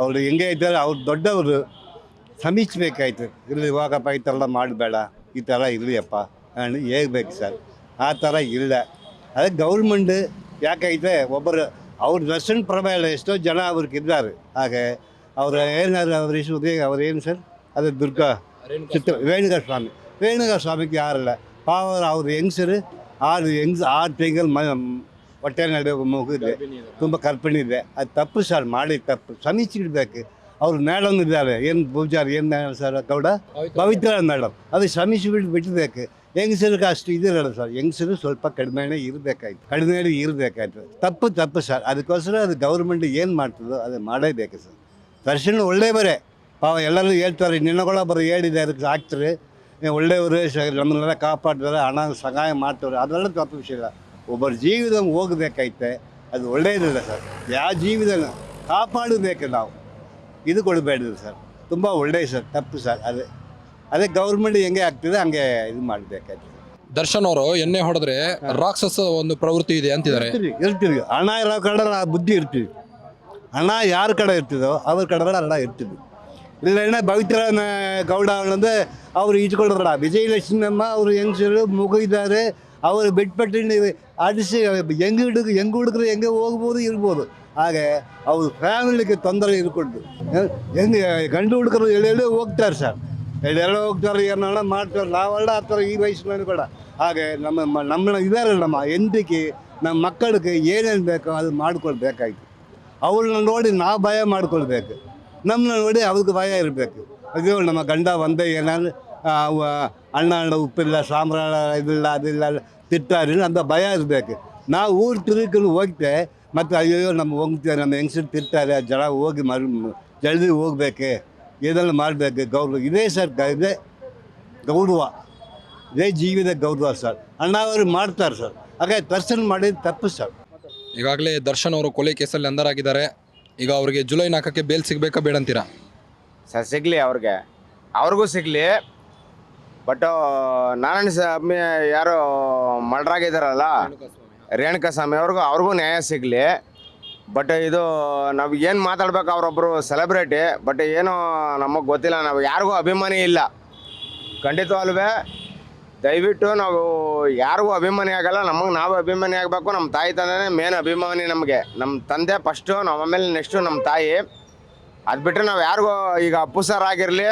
[SPEAKER 11] ಅವರು ಹೆಂಗೆ ಇದ್ದಾರೆ ಅವ್ರು ದೊಡ್ಡವರು. ಶ್ರಮಿಸ್ಬೇಕಾಯ್ತು ಇಲ್ಲಿ ಹೋಗಪ್ಪ ಈ ಥರ ಮಾಡಬೇಡ. ಈ ಥರ ಇರಲಿಯಪ್ಪ ಅಂತ ಹೇಳ್ಬೇಕು ಸರ್ ಆ ಥರ ಇಲ್ಲ ಅದೇ ಗೌರ್ಮೆಂಟ್ ಯಾಕೈತೆ ಒಬ್ಬರು ಅವ್ರ ದರ್ಶನ ಪ್ರಭಾವ ಎಷ್ಟೋ ಜನ ಅವ್ರಿಗೆ ಇದ್ದಾರೆ ಹಾಗೆ ಅವ್ರ ಏನಾದ್ರು ಅವ್ರ ಹೆಸರು ಅವ್ರು ಏನು ಸರ್ ಅದು ದುರ್ಗಾ ಚಿತ್ರ ರೇಣುಕಾ ಸ್ವಾಮಿ ರೇಣುಕಾ ಸ್ವಾಮಿಗೆ ಯಾರಿಲ್ಲ ಪಾವ ಅವ್ರು ಹೆಂಗಸರು ಆರು ಹೆಂಗ್ಸ್ ಆರು ತಿಂಗಳು ಮ ಹೊಟ್ಟೆ ನಡುವೆ ಮಗುದೆ ತುಂಬ ಕಲ್ಪನೆ ಇದೆ ಅದು ತಪ್ಪು ಸರ್ ಮಾಡಿ ತಪ್ಪು ಶ್ರಮಿಸಿಡ್ಬೇಕು ಅವ್ರು ಮೇಡಮ್ ಇದ್ದಾರೆ ಏನು ಪೂಜಾರಿ ಏನು ಸರ್ ಗೌಡ ಪವಿತ್ರ ಮೇಡಮ್ ಅದು ಶ್ರಮಿಸಿ ಬಿಟ್ಟು ಬಿಟ್ಟಬೇಕು ಹೆಂಗಸರಿಗೆ ಅಷ್ಟು ಇದಿರಲ್ಲ ಸರ್. ಹೆಂಗಸರು ಸ್ವಲ್ಪ ಕಡಿಮೆನೇ ಇರಬೇಕಾಯ್ತು. ಕಡಿಮೆನೇ ಇರಬೇಕಾಯ್ತು. ತಪ್ಪು ತಪ್ಪು ಸರ್. ಅದಕ್ಕೋಸ್ಕರ ಅದು ಗೌರ್ಮೆಂಟ್ ಏನು ಮಾಡ್ತದೋ ಅದು ಮಾಡೇಬೇಕು ಸರ್. ದರ್ಶನ ಒಳ್ಳೆಯವರೇ ಪಾವ ಎಲ್ಲರೂ ಹೇಳ್ತಾರೆ ನಿನ್ನಗಳ ಬರೋ ಹೇಳಿದೆ ಅದಕ್ಕೆ ಹಾಕ್ತಾರೆ. ಒಳ್ಳೆಯವರು ನಮ್ಮನ್ನೆಲ್ಲ ಕಾಪಾಡ್ತಾರೆ, ಹಣ ಸಹಾಯ ಮಾಡ್ತಾರೆ. ಅದೆಲ್ಲ ತಪ್ಪು ವಿಷಯ ಇಲ್ಲ. ಒಬ್ಬರ ಜೀವಿತ ಹೋಗಬೇಕೈತೆ ಅದು ಒಳ್ಳೆಯದಿಲ್ಲ ಸರ್. ಯಾವ ಜೀವಿತನ ಕಾಪಾಡಬೇಕು ನಾವು. ಇದು ಕೊಡಬೇಡ್ದು ಸರ್. ತುಂಬ ಒಳ್ಳೆಯ ಸರ್. ತಪ್ಪು ಸರ್. ಅದೇ. ಅದೇ ಗೌರ್ಮೆಂಟ್ ಹೆಂಗೆ ಆಗ್ತಿದೆ ಹಂಗೆ ಇದು ಮಾಡಬೇಕಾಯ್ತು
[SPEAKER 7] ದರ್ಶನ್ ಅವರು ಎಣ್ಣೆ ಹೊಡೆದ್ರೆ ರಾಕ್ಷಸ ಒಂದು ಪ್ರವೃತ್ತಿ ಇದೆ ಅಂತಿದ್ದಾರೆ.
[SPEAKER 11] ಇರ್ತೀವಿ ಇರ್ತೀವಿ. ಹಣ ಇರೋ ಕಡೆ ಆ ಬುದ್ಧಿ ಇರ್ತೀವಿ. ಹಣ ಯಾರ ಕಡೆ ಇರ್ತಿದೋ ಅವ್ರ ಕಡೆ ಹಣ ಇರ್ತೀವಿ. ಇಲ್ಲ ಎಣ್ಣೆ ಪವಿತ್ರ ಗೌಡ ಅನ್ನೋದು ಅವ್ರು ಇಟ್ಕೊಳ್ರಲ್ಲ ವಿಜಯಲಕ್ಷ್ಮಮ್ಮ ಅವರು ಹೆಂಗಸರು ಮುಗಿದ್ದಾರೆ ಅವರು ಬಿಟ್ಬಿಟ್ಟು ನೀವು ಆಡಿಸಿ ಹೆಂಗೆ ಹುಡುಗ ಹೆಂಗೆ ಹುಡುಗರು ಹೆಂಗೆ ಹೋಗ್ಬೋದು ಇರ್ಬೋದು. ಹಾಗೆ ಅವ್ರ ಫ್ಯಾಮಿಲಿಗೆ ತೊಂದರೆ ಇರ್ಕೊಂಡು ಹೆಂಗೆ ಗಂಡು ಹುಡುಗರು ಎಳೆ ಹೋಗ್ತಾರೆ ಸರ್. ಎಳೆಯಲ್ಲೇ ಹೋಗ್ತಾರೆ ಏನೋ ಮಾಡ್ತಾರೆ. ನಾವೆಲ್ಲ ಆ ಥರ ಈ ವಯಸ್ಸಿನಲ್ಲಿ ಕೂಡ ಹಾಗೆ ನಮ್ಮ ನಮ್ಮ ಇದ್ದಾರೆ ನಮ್ಮ ಹೆಂಡಿಕೆ ನಮ್ಮ ಮಕ್ಕಳಿಗೆ ಏನೇನು ಬೇಕೋ ಅದು ಮಾಡ್ಕೊಳ್ಬೇಕಾಯ್ತು. ಅವ್ರನ್ನ ನೋಡಿ ನಾವು ಭಯ ಮಾಡ್ಕೊಳ್ಬೇಕು. ನಮ್ಮನ್ನ ನೋಡಿ ಅವ್ರಿಗೆ ಭಯ ಇರಬೇಕು. ಅಯ್ಯೋ, ನಮ್ಮ ಗಂಡ ಒಂದೇ ಏನಾದ್ರು ಅಣ್ಣ ಅಣ್ಣ ಉಪ್ಪಿಲ್ಲ, ಸಾಂಬ್ರಾಣ ಇದಿಲ್ಲ, ಅದಿಲ್ಲ ತಿಟ್ಟಾರಿ ಅಂತ ಭಯ ಇರಬೇಕು. ನಾವು ಊರು ತಿರುಗಿಕೊಂಡು ಹೋಗ್ತೆ, ಮತ್ತು ಅಯ್ಯೋ ನಮ್ಮ ಹೋಗ್ತೇವೆ ನಮ್ಮ ಹೆಂಗಸರು ತಿರ್ತಾರೆ ಜನ ಹೋಗಿ ಮರು, ಜಲ್ದಿ ಹೋಗ್ಬೇಕೆ. ಏನೆಲ್ಲ ಮಾಡಬೇಕು ಗೌರವ. ಇದೇ ಸರ್ ಗ- ಇದೇ ಗೌರವ. ಇದೇ ಜೀವಿದ ಗೌರವ ಸರ್. ಅಣ್ಣವರು ಮಾಡ್ತಾರೆ ಸರ್. ಹಾಗೆ ದರ್ಶನ ಮಾಡಿದ ತಪ್ಪು ಸರ್.
[SPEAKER 7] ಈಗಾಗಲೇ ದರ್ಶನ್ ಅವರು ಕೊಲೆ ಕೇಸಲ್ಲಿ ಅಂದರಾಗಿದ್ದಾರೆ ಈಗ ಅವರಿಗೆ ಜುಲೈ ನಾಲ್ಕಕ್ಕೆ ಬೇಲ್ ಸಿಗಬೇಕಾ ಬೇಡಂತೀರಾ
[SPEAKER 6] ಸರ್ ಸಿಗಲಿ ಅವ್ರಿಗೆ. ಅವ್ರಿಗೂ ಸಿಗಲಿ. ಬಟ್ ನಾರಾಯಣ ಸ್ವಾಮಿ ಯಾರು ಮಲ್ರಾಗಿದ್ದಾರಲ್ಲ ರೇಣುಕಾ ಸ್ವಾಮಿ ಅವ್ರಿಗೂ ಅವ್ರಿಗೂ ನ್ಯಾಯ ಸಿಗಲಿ. ಬಟ್ ಇದು ನಾವು ಏನು ಮಾತಾಡ್ಬೇಕು ಅವರೊಬ್ಬರು ಸೆಲೆಬ್ರಿಟಿ ಬಟ್ ಏನು ನಮಗೆ ಗೊತ್ತಿಲ್ಲ, ನಾವು ಯಾರಿಗೂ ಅಭಿಮಾನಿ ಇಲ್ಲ. ಖಂಡಿತವಲ್ವೇ ದಯವಿಟ್ಟು ನಾವು ಯಾರಿಗೂ ಅಭಿಮಾನಿ ಆಗಲ್ಲ, ನಮಗೆ ನಾವು ಅಭಿಮಾನಿ ಆಗಬೇಕು ನಮ್ಮ ತಾಯಿ ತಂದೆನೇ ಮೇನ್ ಅಭಿಮಾನಿ ನಮಗೆ. ನಮ್ಮ ತಂದೆ ಫಸ್ಟು ನಮ್ಮ ಆಮೇಲೆ ನೆಕ್ಸ್ಟು ನಮ್ಮ ತಾಯಿ. ಅದು ಬಿಟ್ಟರೆ ನಾವು ಯಾರಿಗೂ ಈಗ ಅಪ್ಪು ಸರ್ ಆಗಿರಲಿ,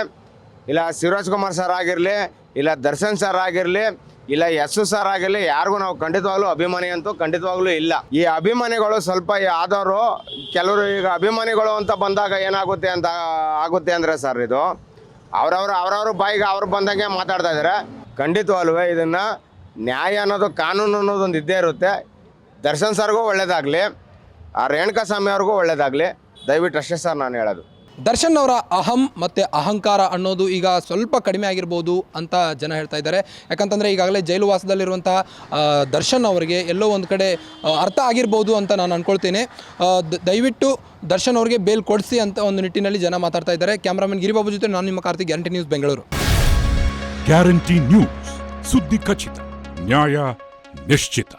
[SPEAKER 6] ಇಲ್ಲ ಶಿವರಾಜ್ ಕುಮಾರ್ ಸರ್ ಆಗಿರಲಿ, ಇಲ್ಲ ದರ್ಶನ್ ಸರ್ ಆಗಿರಲಿ ಇಲ್ಲ ಎಸ್ ಸರ್ ಆಗಲಿ, ಯಾರಿಗೂ ನಾವು ಖಂಡಿತವಾಗ್ಲೂ ಅಭಿಮಾನಿ ಅಂತೂ ಖಂಡಿತವಾಗ್ಲೂ ಇಲ್ಲ. ಈ ಅಭಿಮಾನಿಗಳು ಸ್ವಲ್ಪ ಆದವರು, ಕೆಲವರು ಈಗ ಅಭಿಮಾನಿಗಳು ಅಂತ ಬಂದಾಗ ಏನಾಗುತ್ತೆ ಅಂತ, ಆಗುತ್ತೆ ಅಂದರೆ ಸರ್ ಇದು, ಅವ್ರವ್ರ ಅವ್ರವ್ರ ಬಾಯಿಗೆ ಅವ್ರು ಬಂದಂಗೆ ಮಾತಾಡ್ತಾ ಇದ್ದಾರೆ ಖಂಡಿತವಾಗ್ಲೂ ಇದನ್ನು ನ್ಯಾಯ ಅನ್ನೋದು ಕಾನೂನು ಅನ್ನೋದೊಂದು ಇದ್ದೇ ಇರುತ್ತೆ. ದರ್ಶನ್ ಸರ್ಗೂ ಒಳ್ಳೇದಾಗಲಿ, ಆ ರೇಣುಕಾ ಸ್ವಾಮಿ ಅವ್ರಿಗೂ ಒಳ್ಳೇದಾಗಲಿ. ದಯವಿಟ್ಟು ಅಷ್ಟೇ ಸರ್ ನಾನು ಹೇಳೋದು.
[SPEAKER 7] ದರ್ಶನ್ ಅವರ ಅಹಂ ಮತ್ತು ಅಹಂಕಾರ ಅನ್ನೋದು ಈಗ ಸ್ವಲ್ಪ ಕಡಿಮೆ ಆಗಿರ್ಬೋದು ಅಂತ ಜನ ಹೇಳ್ತಾ ಇದ್ದಾರೆ. ಯಾಕಂತಂದರೆ ಈಗಾಗಲೇ ಜೈಲು ವಾಸದಲ್ಲಿರುವಂತಹ ದರ್ಶನ್ ಅವರಿಗೆ ಎಲ್ಲೋ ಒಂದು ಕಡೆ ಅರ್ಥ ಆಗಿರ್ಬೋದು ಅಂತ ನಾನು ಅಂದ್ಕೊಳ್ತೇನೆ ದಯವಿಟ್ಟು ದರ್ಶನ್ ಅವರಿಗೆ ಬೇಲ್ ಕೊಡಿಸಿ ಅಂತ ಒಂದು ನಿಟ್ಟಿನಲ್ಲಿ ಜನ ಮಾತಾಡ್ತಾ ಇದ್ದಾರೆ. ಕ್ಯಾಮ್ರಾಮನ್ ಗಿರಿಬಾಬು ಜೊತೆ ನಾನು ನಿಮ್ಮ Karthik guarantee news Bengaluru.
[SPEAKER 12] Guarantee news ಸುದ್ದಿ ಖಚಿತ, ನ್ಯಾಯ ನಿಶ್ಚಿತ.